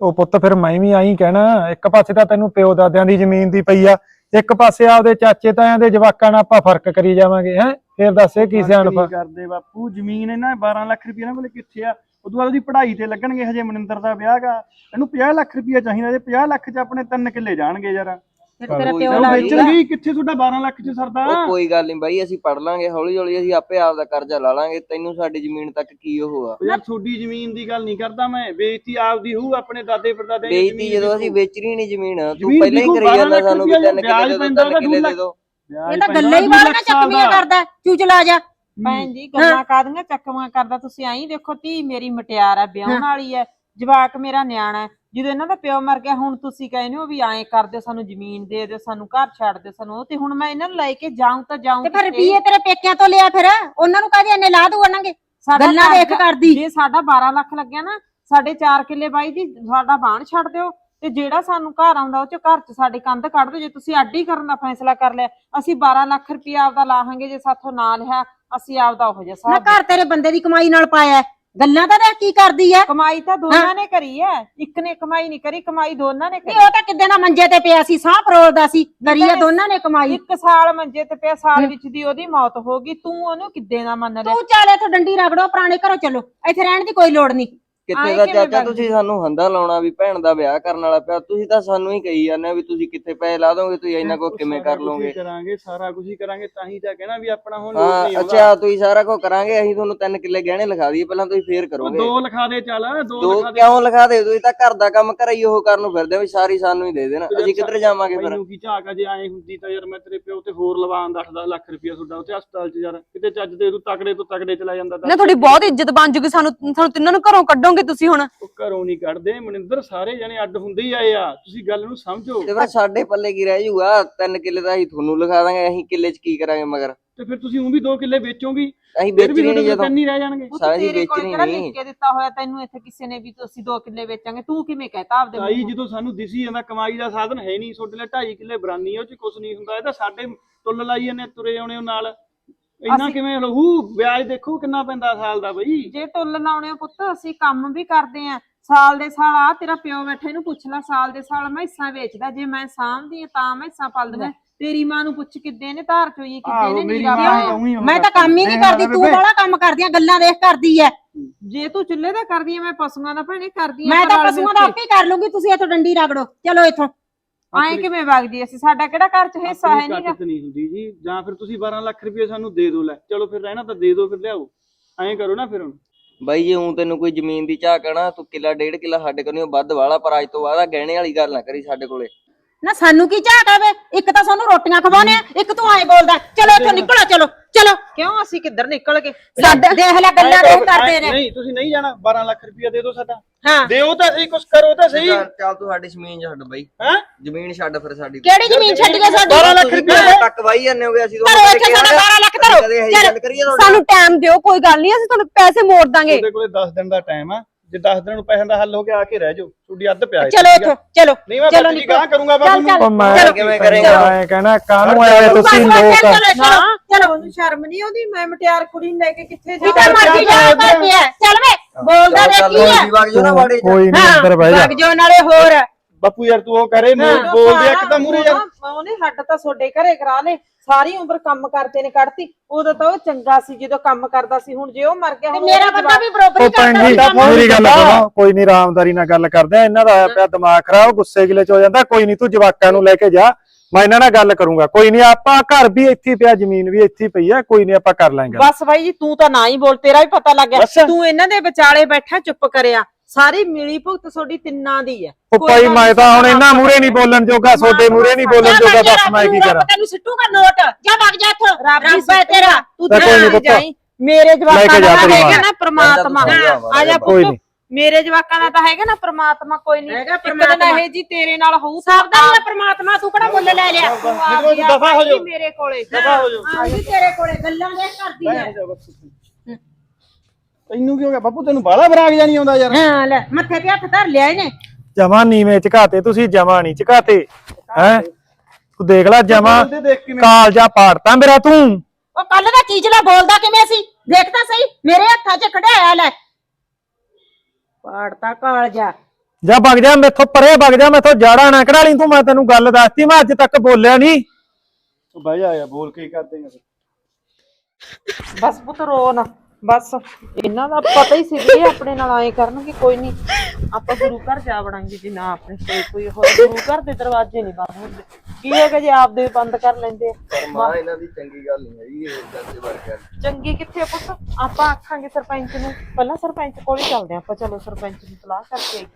ਉਹ ਪੁੱਤ ਫਿਰ ਮੈਂ ਵੀ ਆਈ ਕਹਿਣਾ ਇੱਕ ਪਾਸੇ ਤਾਂ ਤੈਨੂੰ ਪਿਓ ਦਾਦਿਆਂ ਦੀ ਜ਼ਮੀਨ ਦੀ ਪਈ ਆ ਇੱਕ ਪਾਸੇ ਆਪਦੇ ਚਾਚੇ ਤਾਇਆਂ ਦੇ ਜਵਾਕਾਂ ਨਾਲ ਆਪਾਂ ਫ਼ਰਕ ਕਰੀ ਜਾਵਾਂਗੇ ਹੈ? ਫਿਰ ਦੱਸ ਇਹ ਕੀ ਸਿਆਣਪ ਕਰਦੇ ਬਾਪੂ ਜ਼ਮੀਨ ਇਹਨਾਂ 12 ਲੱਖ ਰੁਪਏ ਇਹਨਾਂ ਕੋਲੇ ਕਿੱਥੇ ਆ? ਉਦੋਂ ਬਾਅਦ ਉਹਦੀ ਪੜ੍ਹਾਈ ਤੇ ਲੱਗਣਗੇ ਹਜੇ ਮਨਿੰਦਰ ਦਾ ਵਿਆਹਗਾ। ਇਹਨੂੰ 50 ਲੱਖ ਰੁਪਏ ਚਾਹੀਦਾ ਜੇ 50 ਲੱਖ ਚ ਆਪਣੇ ਤਿੰਨ ਕਿੱਲੇ ਜਾਣਗੇ ਯਾਰ। ਫਿਰ ਤੇਰਾ ਪਿਓ ਵੇਚਣਗੇ ਕਿੱਥੇ ਤੁਹਾਡਾ 12 ਲੱਖ ਚ ਸਰਦਾ? ਉਹ ਕੋਈ ਗੱਲ ਨਹੀਂ ਬਾਈ ਅਸੀਂ ਪੜ ਲਾਂਗੇ ਹੌਲੀ ਹੌਲੀ ਅਸੀਂ ਆਪੇ ਆਪ ਦਾ ਕਰਜ਼ਾ ਲਾ ਲਾਂਗੇ। ਤੈਨੂੰ ਸਾਡੀ ਜ਼ਮੀਨ ਤੱਕ ਕੀ ਉਹ ਆ? ਯਾਰ ਤੁਹਾਡੀ ਜ਼ਮੀਨ ਦੀ ਗੱਲ ਨਹੀਂ ਕਰਦਾ ਮੈਂ। ਬੇਇੱਜ਼ਤੀ ਆਪਦੀ ਹੋਊ ਆਪਣੇ ਦਾਦੇ ਪੜਦਾਦੇ ਦੀ ਬੇਇੱਜ਼ਤੀ ਜ਼ਮੀਨ ਜਦੋਂ ਅਸੀਂ। ਵੇਚਣੀ ਨਹੀਂ ਜ਼ਮੀਨ ਤੂੰ ਜ਼ਮੀਨ ਪਹਿਲਾਂ ਹੀ ਵਿਕੂ, ਕਰੀ 12 ਜਾਂਦਾ ਲੱਖ ਸਾਨੂੰ ਵੀ ਰੁਪਇਆ ਤਿੰਨ ਕਿੱਲੇ ਦੇ ਦੋ ਪੈਂਦਾ ਤਿੰਨ ਕਿੱਲੇ ਉਹਦਾ ਦੇ ਦੋ ਵਿਆਜ ਇਹ ਤਾਂ ਗੱਲਾਂ ਹੀ ਸਾਲ ਚੱਕਵੀਆਂ। ਕਰਦਾ ਚੂਚਲਾ ਜਾ। ਭੈਣ ਜੀ ਗੱਲਾਂ ਕਾਦੀਆਂ ਚੱਕਵਾਂ ਕਰਦਾ? ਤੁਸੀਂ ਆਈ ਦੇਖੋ ਧੀ ਮੇਰੀ ਮਟਿਆਰ ਹੈ ਵਿਆਹਣ ਵਾਲੀ ਹੈ ਜਵਾਕ ਮੇਰਾ ਨਿਆਣਾ ਜਦੋਂ ਇਹਨਾਂ ਦਾ ਪਿਓ ਮਰ ਗਿਆ ਹੁਣ ਤੁਸੀਂ ਕਹਿੰਦੇ ਹੋ ਵੀ ਐਂ ਕਰ ਦਿਓ ਸਾਨੂੰ ਜ਼ਮੀਨ ਦੇ ਦਿਓ ਸਾਨੂੰ ਘਰ ਛੱਡ ਦਿਓ ਸਾਨੂੰ ਉਹ ਤੇ ਹੁਣ ਮੈਂ ਇਹਨਾਂ ਨੂੰ ਲੈ ਕੇ ਜਾਊਂ ਤਾਂ ਜਾਊਂ ਤੇ ਫਿਰ? ਰੁਪਈਏ ਤੇਰੇ ਪੇਕਿਆਂ ਤੋਂ ਲਿਆ ਫਿਰ ਉਹਨਾਂ ਨੂੰ ਕਹਦੇ ਇਹਨੇ ਲਾ ਦੂ ਉਹਨਾਂ ਸਾਡਾ ਗੱਲਾਂ ਦੇਖ ਕਰਦੀ। ਜੇ ਸਾਡਾ 12 ਲੱਖ ਲੱਗਿਆ ਨਾ ਸਾਡੇ 4 ਕਿੱਲੇ ਬਾਈ ਜੀ ਸਾਡਾ ਬਾਣ ਛੱਡ ਦਿਓ। ਤੇ ਜਿਹੜਾ ਸਾਨੂੰ ਘਰ ਆਉਂਦਾ ਉਹ ਚ ਘਰ ਚ ਸਾਡੇ ਕੰਧ ਕੱਢ ਦਿਓ। ਜੇ ਤੁਸੀਂ ਅੱਡੀ ਕਰਨ ਦਾ ਫੈਸਲਾ ਕਰ ਲਿਆ ਅਸੀਂ 12 ਲੱਖ ਰੁਪਇਆ ਆਪਦਾ ਲਾਹਾਂਗੇ ਜੇ ਸਾਥੋਂ ਨਾ ਲਿਆ ਅਸੀਂ ਆਪਦਾ ਉਹ ਜਿਹਾ ਨਾ ਹਿਸਾਬ ਘਰ ਤੇਰੇ ਬੰਦੇ ਦੀ ਕਮਾਈ ਨਾਲ ਪਾਇਆ ਹੈ। ਗੱਲਾਂ ਤਾਂ ਦੇਖ ਕੀ ਕਰਦੀ ਐ ਕਮਾਈ ਤਾਂ ਦੋਨਾਂ ਨੇ ਕਰੀ ਹੈ। ਇੱਕ ਨੇ ਕਮਾਈ ਨਹੀਂ ਕਰੀ ਕਮਾਈ ਦੋਨਾਂ ਨੇ ਨਹੀਂ ਕਰੀ। ਉਹ ਤਾਂ ਕਿੱਦੇ ਨਾ ਮੰਜੇ ਤੇ ਪਿਆ ਸੀ ਸਾਹ ਫਰੋਲਦਾ ਸੀ ਕਰੀ ਆ ਦੋਨਾਂ ਨੇ ਕਮਾਈ। ਇੱਕ ਸਾਲ ਮੰਜੇ ਤੇ ਪਿਆ ਸਾਲ ਵਿੱਚ ਦੀ ਉਹਦੀ ਮੌਤ ਹੋ ਗਈ। ਤੂੰ ਉਹਨੂੰ ਕਿੱਦੇ ਨਾ ਮੰਨ ਲਿਆ? ਤੂੰ ਚੱਲ ਇੱਥੋਂ ਡੰਡੀ ਰਗੜੋ ਪੁਰਾਣੇ ਘਰੋਂ ਚਲੋ। ਇੱਥੇ ਰਹਿਣ ਦੀ ਕੋਈ ਲੋੜ ਨਹੀਂ। ਕਿੱਥੇ ਆਏਂ ਦਾ ਕਿਵੇਂ ਚਾਚਾ? ਤੁਸੀਂ ਸਾਨੂੰ ਹੰਦਾ ਲਾਉਣਾ ਵੀ ਭੈਣ ਦਾ ਵਿਆਹ ਕਰਨ ਵਾਲਾ ਪਿਆ। ਤੁਸੀਂ ਤਾਂ ਸਾਨੂੰ ਹੀ ਕਹੀ ਜਾਂਦੇ ਹੋ ਵੀ ਤੁਸੀਂ ਕਿੱਥੇ ਪੈਸੇ ਲਾ ਦੋਗੇ ਤੁਸੀਂ ਇੰਨਾ ਕੋ ਕਿਵੇਂ ਕਰ ਲਓਗੇ? ਕਰਾਂਗੇ ਸਾਰਾ ਕੁਝ ਹੀ ਕਰਾਂਗੇ ਤਾਂ ਹੀ ਤਾਂ ਕਹਿਣਾ ਵੀ ਆਪਣਾ ਹੁਣ ਲੋੜ ਹਾਂ ਆਉਂਦਾ। ਅੱਛਾ ਤੁਸੀਂ ਸਾਰਾ ਕੁਝ ਕਰਾਂਗੇ ਅਸੀਂ ਤੁਹਾਨੂੰ ਤਿੰਨ ਕਿੱਲੇ ਗਹਿਣੇ ਲਿਖਾ ਦਈਏ ਪਹਿਲਾਂ ਤੁਸੀਂ ਫੇਰ ਉਹ ਕਰੋਗੇ। ਦੋ ਲਿਖਾ ਦੇ ਚੱਲ ਦੋ ਦੋ ਲਿਖਾ ਦੇ। ਕਿਉਂ ਲਿਖਾ ਦੇ? ਤੁਸੀਂ ਤਾਂ ਘਰ ਦਾ ਕੰਮ ਕਰਾਈ ਉਹ ਕਰਨ ਨੂੰ ਫਿਰਦੇ ਹੋ ਵੀ ਸਾਰੀ ਸਾਨੂੰ ਹੀ ਦੇ ਦੇਣ। ਅਸੀਂ ਕਿੱਧਰ ਜਾਵਾਂਗੇ ਫਿਰ? ਮੈਨੂੰ ਕੀ ਝਾਕ ਆ ਜੇ ਐ ਹੁੰਦੀ ਤਾਂ ਯਾਰ ਮੈਂ ਤੇਰੇ ਪਿਓ ਤੇ ਹੋਰ ਲਵਾਉਣ 10-10 ਲੱਖ ਰੁਪਇਆ ਤੁਹਾਡਾ ਉੱਥੇ ਹਸਪਤਾਲ 'ਚ ਯਾਰ। ਕਿਤੇ ਚੱਜ ਦੇ ਤੂੰ ਤਕੜੇ ਤੋਂ ਤਕੜੇ ਚਲਾ ਜਾਂਦਾ ਨਾ ਤੁਹਾਡੀ ਬਹੁਤ ਇੱਜ਼ਤ ਬਣ ਜੂਗੀ ਸਾਨੂੰ ਸਾਨੂੰ ਤਿੰਨਾਂ ਨੂੰ ਘਰੋਂ ਕੱਢੋਗੇ ਤੁਸੀਂ ਹੁਣ? ਉਹ ਘਰੋਂ ਨਹੀਂ ਕੱਢਦੇ ਮਨਿੰਦਰ ਸਾਰੇ ਜਣੇ ਅੱਡ ਹੁੰਦੇ ਹੀ ਆਏ ਆ। ਤੁਸੀਂ ਗੱਲ ਨੂੰ ਸਮਝੋ। ਤੇ ਫਿਰ ਸਾਡੇ ਪੱਲੇ ਕੀ ਰਹਿ ਜਾਊਗਾ? ਤਿੰਨ ਕਿੱਲੇ ਤਾਂ ਅਸੀਂ ਤੁਹਾਨੂੰ ਲਿਖਾ ਦਾਂਗੇ ਅਸੀਂ ਕਿੱਲੇ 'ਚ ਕੀ ਕਰਾਂਗੇ ਮਗਰ? ਤੇ ਫਿਰ ਤੁਸੀਂ ਉਹ ਵੀ ਦੋ ਕਿੱਲੇ ਵੇਚੋਗੀ ਅਸੀਂ ਫਿਰ ਵੀ ਵੇਚਣੀ ਨਹੀਂ ਜਦੋਂ। ਤਿੰਨ ਹੀ ਰਹਿ ਜਾਣਗੇ। ਉਹ ਤਾਂ ਸਾਰੀ ਤੇਰੇ ਕੋਲ ਵੇਚਣੀ ਕਿਹੜਾ ਨਹੀਂ। ਲਿਖ ਕੇ ਦਿੱਤਾ ਹੋਇਆ ਤੈਨੂੰ ਇੱਥੇ ਕਿਸੇ ਨੇ ਵੀ ਤੁਸੀਂ 2 ਕਿੱਲੇ ਵੇਚਾਂਗੇ? ਤੂੰ ਕਿਵੇਂ ਕਹਿਤਾ ਆਪਦੇ ਤਾਈ ਮੂੰਹੋਂ? ਜਦੋਂ ਸਾਨੂੰ ਦਿਸੀ ਜਾਂਦਾ ਕਮਾਈ ਦਾ ਸਾਧਨ ਹੈ ਨਹੀਂ ਤੁਹਾਡੇ ਲਈ 2.5 ਕਿੱਲੇ ਬਰਾਨੀ ਆ ਉਹ ਚ ਕੁਝ ਨਹੀਂ ਹੁੰਦਾ। ਇਹ ਤਾਂ ਸਾਡੇ ਤੁੱਲ ਲਾਈ ਜਾਂਦੇ ਤੁਰੇ ਆਉਣੇ ਉਹ ਨਾਲ। ਇੰਨਾ ਅਸੀਂ- ਕਿਵੇਂ ਲਹੂ ਵਿਆਜ ਦੇਖੋ ਕਿੰਨਾ ਪੈਂਦਾ ਸਾਲ ਦਾ ਬਈ। ਜੇ ਟੁੱਲ ਲਾਉਣੇ ਆ ਪੁੱਤ ਅਸੀਂ ਕੰਮ ਵੀ ਕਰਦੇ ਆ। ਸਾਲ ਦੇ ਸਾਲ ਆ ਤੇਰਾ ਪਿਓ ਬੈਠਾ ਇਹਨੂੰ ਪੁੱਛ ਲੈ ਸਾਲ ਦੇ ਸਾਲ ਮੈਂ ਹਿੱਸਾ ਵੇਚਦਾ ਜੇ ਮੈਂ ਸਾਂਭਦੀ ਆ ਤਾਂ ਮੈਂ ਹਿੱਸਾ ਪਲਦਾ ਤੇਰੀ ਮਾਂ ਨੂੰ ਪੁੱਛ ਕਿੱਦੇ ਨੇ ਧਾਰ ਚੋਈ ਕਿੱਦੇ ਨੇ ਨੀਰਾ ਮਾਂ ਪਾਇਆ। ਉਹੀ ਮੈਂ ਤਾਂ ਕੰਮ ਹੀ ਨਹੀਂ ਕਰਦੀ ਤੂੰ। ਬੜਾ ਕੰਮ ਕਰਦੀ ਆ ਗੱਲਾਂ ਦੇਖ ਕਰਦੀ ਐ ਜੇ ਤੂੰ ਚੁੱਲ੍ਹੇ ਦਾ ਕਰਦੀ ਆ ਮੈਂ ਪਸ਼ੂਆਂ ਦਾ ਭੈਣੇ ਕਰਦੀ ਆ ਮੈਂ ਤਾਂ ਪਸ਼ੂਆਂ ਦਾ ਆਪੇ ਕਰ ਲੂੰਗੀ ਤੁਸੀਂ ਇੱਥੋਂ ਡੰਡੀ ਰਗੜੋ। ਚਲੋ ਇੱਥੋਂ। ਐਂ ਕਿਵੇਂ ਵਗਦੀ ਅਸੀਂ ਸਾਡਾ ਕਿਹੜਾ ਘਰ ਚ ਹਿੱਸਾ ਹੈ ਨਹੀਂ ਹੁੰਦੀ ਜੀ। ਜਾਂ ਫਿਰ ਤੁਸੀਂ 12 ਲੱਖ ਰੁਪਏ ਸਾਨੂੰ ਦੇ ਦਿਓ ਲੈ। ਚਲੋ ਫਿਰ ਰਹਿਣਾ ਤਾਂ ਦੇ ਦਿਓ ਫਿਰ ਲਿਆਓ। ਐਂ ਕਰੋ ਨਾ ਫਿਰ ਹੁਣ। ਬਾਈ ਜੇ ਹੂੰ ਤੈਨੂੰ ਕੋਈ ਜ਼ਮੀਨ ਦੀ ਝਾਕ ਆ ਨਾ ਤੂੰ ਕਿੱਲਾ ਡੇਢ ਕਿੱਲਾ ਸਾਡੇ ਕੋਲ ਨਹੀਂ ਵੱਧ ਵਾਲਾ ਪਰ ਅੱਜ ਤੋਂ ਬਾਅਦ ਆ ਗਹਿਣੇ ਵਾਲੀ ਗੱਲ ਨਾ ਕਰੀ ਸਾਡੇ ਕੋਲੇ। ਨਾ ਸਾਨੂੰ ਕੀ ਝਾਕ ਆਵੇ? ਇੱਕ ਤਾਂ ਸਾਨੂੰ ਰੋਟੀਆਂ ਖਵਾਉਣੇ ਆ ਇੱਕ ਤੂੰ ਐਂ ਬੋਲਦਾ ਚਲੋ ਇੱਥੋਂ ਨਿਕਲੋ ਚਲੋ। ਕਿਉਂ ਅਸੀਂ ਕਿੱਧਰ ਨਿਕਲ ਗਏ? ਸਾਡੇ ਦੇਖ ਲੈ ਗੱਲਾਂ ਦੇਖ ਕਰਦੇ ਨੇ? ਨਹੀਂ ਤੁਸੀਂ ਨਹੀਂ ਜਾਣਾ 12 ਲੱਖ ਰੁਪਏ ਦੇ ਦਿਓ ਸਾਡਾ। ਹਾਂ। ਦਿਓ ਤਾਂ ਸਹੀ ਕੁਝ ਕਰੋ ਤਾਂ ਸਹੀ। ਚੱਲ ਚੱਲ ਤੂੰ ਸਾਡੀ ਜ਼ਮੀਨ ਛੱਡ ਬਾਈ। ਹੈ? ਜ਼ਮੀਨ ਛੱਡ ਫਿਰ ਸਾਡੀ ਕਿਹੜੀ ਜ਼ਮੀਨ ਛੱਡ ਕੇ ਸਾਡੀ? 12 ਲੱਖ ਕਿਉਂ ਤੱਕ ਵਾਈ ਜਾਂਦੇ ਹੋਗੇ ਅਸੀਂ ਧਰੋ ਇੱਥੇ ਸਾਡਾ 12 ਲੱਖ ਧਰੋ। ਸਾਨੂੰ ਟਾਈਮ ਦਿਓ ਕੋਈ ਗੱਲ ਨਹੀਂ ਅਸੀਂ ਤੁਹਾਨੂੰ ਪੈਸੇ ਮੋੜ ਦਾਂਗੇ। ਤੁਹਾਡੇ ਕੋਲੇ 10 ਦਿਨ ਦਾ ਟਾਈਮ ਆ। ਜੇ 10 ਦਿਨ ਨੂੰ ਪੈਸਿਆਂ ਦਾ ਹੱਲ ਹੋ ਗਿਆ ਆ ਕੇ ਰਹਿ ਜਾਓ। ਤੁਹਾਡੀ ਅੱਧ ਪਿਆ ਚਲੋ ਇੱਥੋਂ ਚਲੋ ਨਹੀਂ ਮੈਂ ਚਲੋ। ਗਾਹ ਕਰੂੰਗਾ ਬਾਬੂ ਚੱਲ ਉਹ ਮੈਂ ਚਲੋ ਕਿਵੇਂ ਕਰੇਗਾ? ਮੈਂ ਕਹਿਣਾ ਕਾਹਨੂੰ ਆਏ ਤੁਸੀਂ ਲੋਕ? ਚਲੋ ਚਲੋ ਹਾਂ। ਚਲੋ। ਉਹਨੂੰ ਸ਼ਰਮ ਨਹੀਂ ਆਉਂਦੀ ਮੈਂ ਮਟਿਆਰ ਕੁੜੀ ਨੂੰ ਲੈ ਕੇ ਕਿੱਥੇ ਮਰਜ਼ੀ ਜਾ ਕਰਦੀ ਐ ਚੱਲ ਵੇ ਬੋਲਦਾ ਚੱਲ, ਦੇ ਚੱਲ, ਕੀ ਐ ਹੋਈ ਵਗ ਜਾਓ ਨਾ ਵਾੜੇ ਚ ਕੋਈ ਨਹੀਂ ਅੰਦਰ ਬਹਿ ਜਾ। ਵਗ ਜਾਓ ਨਾਲੇ ਹੋਰ। ਬਾਪੂ ਯਾਰ ਤੂੰ ਉਹ ਕਰੇ ਮੈਂ ਬੋਲਦੇ ਆ ਕਿਦਾਂ ਮੂਰੇ ਯਾਰ ਉਹਨੇ ਹੱਟ ਤਾਂ ਤੁਹਾਡੇ ਘਰੇ ਕਰਾ ਲੇ ਸਾਰੀ ਉਮਰ ਕੰਮ ਕਰਦੇ ਨੇ ਕੱਢਤੀ ਉਦੋਂ ਤਾਂ ਉਹ ਚੰਗਾ ਸੀ ਜਦੋਂ ਕੰਮ ਕਰਦਾ ਸੀ ਹੁਣ ਜੇ ਉਹ ਮਰ ਗਿਆ ਤੇ ਮੇਰਾ ਬੰਦਾ ਵੀ ਬਰੋਬਰ ਹੀ ਉਹ ਭੈਣ ਕਰਦਾ ਜੀ। ਮੇਰੀ ਗੱਲ ਸੁਣੋ ਕੋਈ ਨਹੀਂ ਆਰਾਮਦਾਰੀ ਨਾਲ ਗੱਲ ਕਰਦੇ ਆ ਇਹਨਾਂ ਦਾ ਆਇਆ ਪਿਆ ਦਿਮਾਗ ਖਰਾਬ ਗੁੱਸੇ ਗਿਲੇ ਚ ਹੋ ਜਾਂਦਾ ਕੋਈ ਨਹੀਂ ਤੂੰ ਜਵਾਕਾਂ ਨੂੰ ਲੈ ਕੇ ਜਾ ਮੈਂ ਇਹਨਾਂ ਨਾਲ ਗੱਲ ਕਰੂੰਗਾ ਕੋਈ ਨਹੀਂ ਆਪਾਂ ਘਰ ਵੀ ਇੱਥੇ ਪਿਆ ਜ਼ਮੀਨ ਵੀ ਇੱਥੇ ਪਈ ਆ ਕੋਈ ਨਹੀਂ ਆਪਾਂ ਕਰ ਲਾਂਗੇ। ਬਸ ਬਾਈ ਜੀ ਤੂੰ ਤਾਂ ਨਾ ਹੀ ਬੋਲ ਤੇਰਾ ਵੀ ਪਤਾ ਲੱਗ ਗਿਆ। ਤੂੰ ਇਹਨਾਂ ਦੇ ਵਿਚਾਲੇ ਬੈਠਾ ਚੁੱਪ ਕਰਿਆ ਸਾਰੀ ਮਿਲੀ ਭੁਗਤ ਤੁਹਾਡੀ ਤਿੰਨਾਂ ਦੀ ਹੈ। ਉਹ ਭਾਈ ਮੈਂ ਤਾਂ ਹੁਣ ਇਹਨਾਂ ਮੂਰੇ ਨਹੀਂ ਬੋਲਣ ਜੋਗਾ ਤੁਹਾਡੇ ਮੂਰੇ ਨਹੀਂ ਬੋਲਣ ਜਾ ਜੋਗਾ ਜਾ, ਦੱਸ ਮੈਂ ਕੀ ਕਰਾਂ? ਤੈਨੂੰ ਸਿੱਟੂਗਾ ਨੋਟ। ਜਾ ਵਗ ਜਾ ਇੱਥੋਂ। ਰੱਬ ਹੀ ਤੇਰਾ। ਤੂੰ ਤਾਂ। ਜਾਈਂ। ਮੇਰੇ ਜਵਾਕਾਂ ਜਾ ਦਾ ਹੈਗਾ। ਨਾ ਪ੍ਰਮਾਤਮਾ। ਆ ਜਾ ਕੋਈ ਪੁੱਤ ਨੀ। ਮੇਰੇ ਜਵਾਕਾਂ ਦਾ ਤਾਂ ਹੈਗਾ ਨਾ ਪ੍ਰਮਾਤਮਾ ਕੋਈ ਨਹੀਂ। ਹੈਗਾ ਇੱਕ ਦਿਨ ਪ੍ਰਮਾਤਮਾ। ਇਹ ਜੀ ਤੇਰੇ ਨਾਲ ਹੋਊ ਸਭ ਦਾ ਹੀ ਆ ਪ੍ਰਮਾਤਮਾ ਤੂੰ ਕਿਹੜਾ ਮੁੱਲ ਲੈ ਲਿਆ? ਜੀ, ਦਫ਼ਾ ਹੋ ਜਾਓ। ਮੇਰੇ ਕੋਲੇ। ਦਫਾ ਹੋ ਜਾਓ। ਆ ਵੀ ਤੇਰੇ ਕੋਲੇ ਗੱਲਾਂ ਦੇਖ ਕਰਦੀ ਜਾ ਤੁਸੀਂ। ਤੈਨੂੰ ਕੀ ਹੋ ਗਿਆ? ਬਾਪੂ ਤੈਨੂੰ ਬਾਲਾ ਬਰਾਗ ਜਾਣੀ ਆਉਂਦਾ ਯਾਰ। ਹਾਂ ਲੈ ਮੱਥੇ ਤੇ ਹੱਥ ਧਰ ਲਿਆ ਇਹਨੇ। ਜਮਾ ਨੀਵੇਂ ਝਕਾਤੇ ਤੁਸੀਂ ਜਮਾ ਨਹੀਂ ਝਕਾਤੇ ਹੈ? ਤੂੰ ਦੇਖ ਲੈ ਜਮਾ। ਬੋਲਦੇ ਦੇਖ ਕਿਵੇਂ ਕਾਲਜਾ ਪਾੜਤਾ ਮੇਰਾ ਤੂੰ। ਉਹ ਕੱਲ ਦਾ ਚੀਜ਼ਲਾ ਬੋਲਦਾ ਕਿਵੇਂ ਸੀ? ਦੇਖ ਤਾਂ ਸਹੀ ਮੇਰੇ ਹੱਥਾਂ 'ਚ ਕਢਾਇਆ ਲੈ। ਪਾੜਤਾ ਕਾਲਜਾ ਜਾ। ਵਗ ਜਾ ਮੈਥੋਂ ਪਰੇ ਵਗ ਜਾ ਮੈਥੋਂ ਜਾੜਾ ਨਾ ਕਢਾ ਲਈ ਤੂੰ ਮੈਂ ਤੈਨੂੰ ਗੱਲ ਦੱਸਤੀ ਮੈਂ ਅੱਜ ਤੱਕ ਬੋਲਿਆ ਨਹੀਂ। ਤੂੰ ਬਹਿ ਜਾ ਯਾਰ ਬੋਲ ਕੇ ਹੀ ਕਰ ਦੇਂਗਾ ਬਸ ਪੁੱਤ ਰੋ ਨਾ। ਬਸ ਇਹਨਾਂ ਦਾ ਪਤਾ ਹੀ ਸੀ ਵੀ ਇਹ ਆਪਣੇ ਨਾਲ ਆਏ ਕਰਨਗੇ ਕੋਈ ਨਹੀਂ। ਆਪਾਂ ਗੁਰੂ ਘਰ ਜਾ ਵੜਾਂਗੇ ਜੇ ਨਾ ਆਪਣੇ ਕੋਈ ਕੋਈ ਹੋਰ। ਗੁਰੂ ਘਰ ਦੇ ਦਰਵਾਜ਼ੇ ਨਹੀਂ ਬੰਦ ਹੁੰਦੇ। ਕੀ ਹੈਗਾ ਜੇ ਆਪਦੇ ਬੰਦ ਕਰ ਲੈਂਦੇ ਪਰ ਮਾਂ ਇਹਨਾਂ ਦੀ ਚੰਗੀ ਗੱਲ ਨਹੀਂ ਹੈਗੀ ਇਹ ਇਦਾਂ ਦੇ ਵਰਗਾ ਚੰਗੀ ਕਿੱਥੇ ਆ ਪੁੱਤ? ਆਪਾਂ ਆਖਾਂਗੇ ਸਰਪੰਚ ਨੂੰ। ਪਹਿਲਾਂ ਸਰਪੰਚ ਕੋਲ ਹੀ ਚੱਲਦੇ ਆਪਾਂ। ਚਲੋ ਸਰਪੰਚ ਨੂੰ ਸਲਾਹ ਕਰਕੇ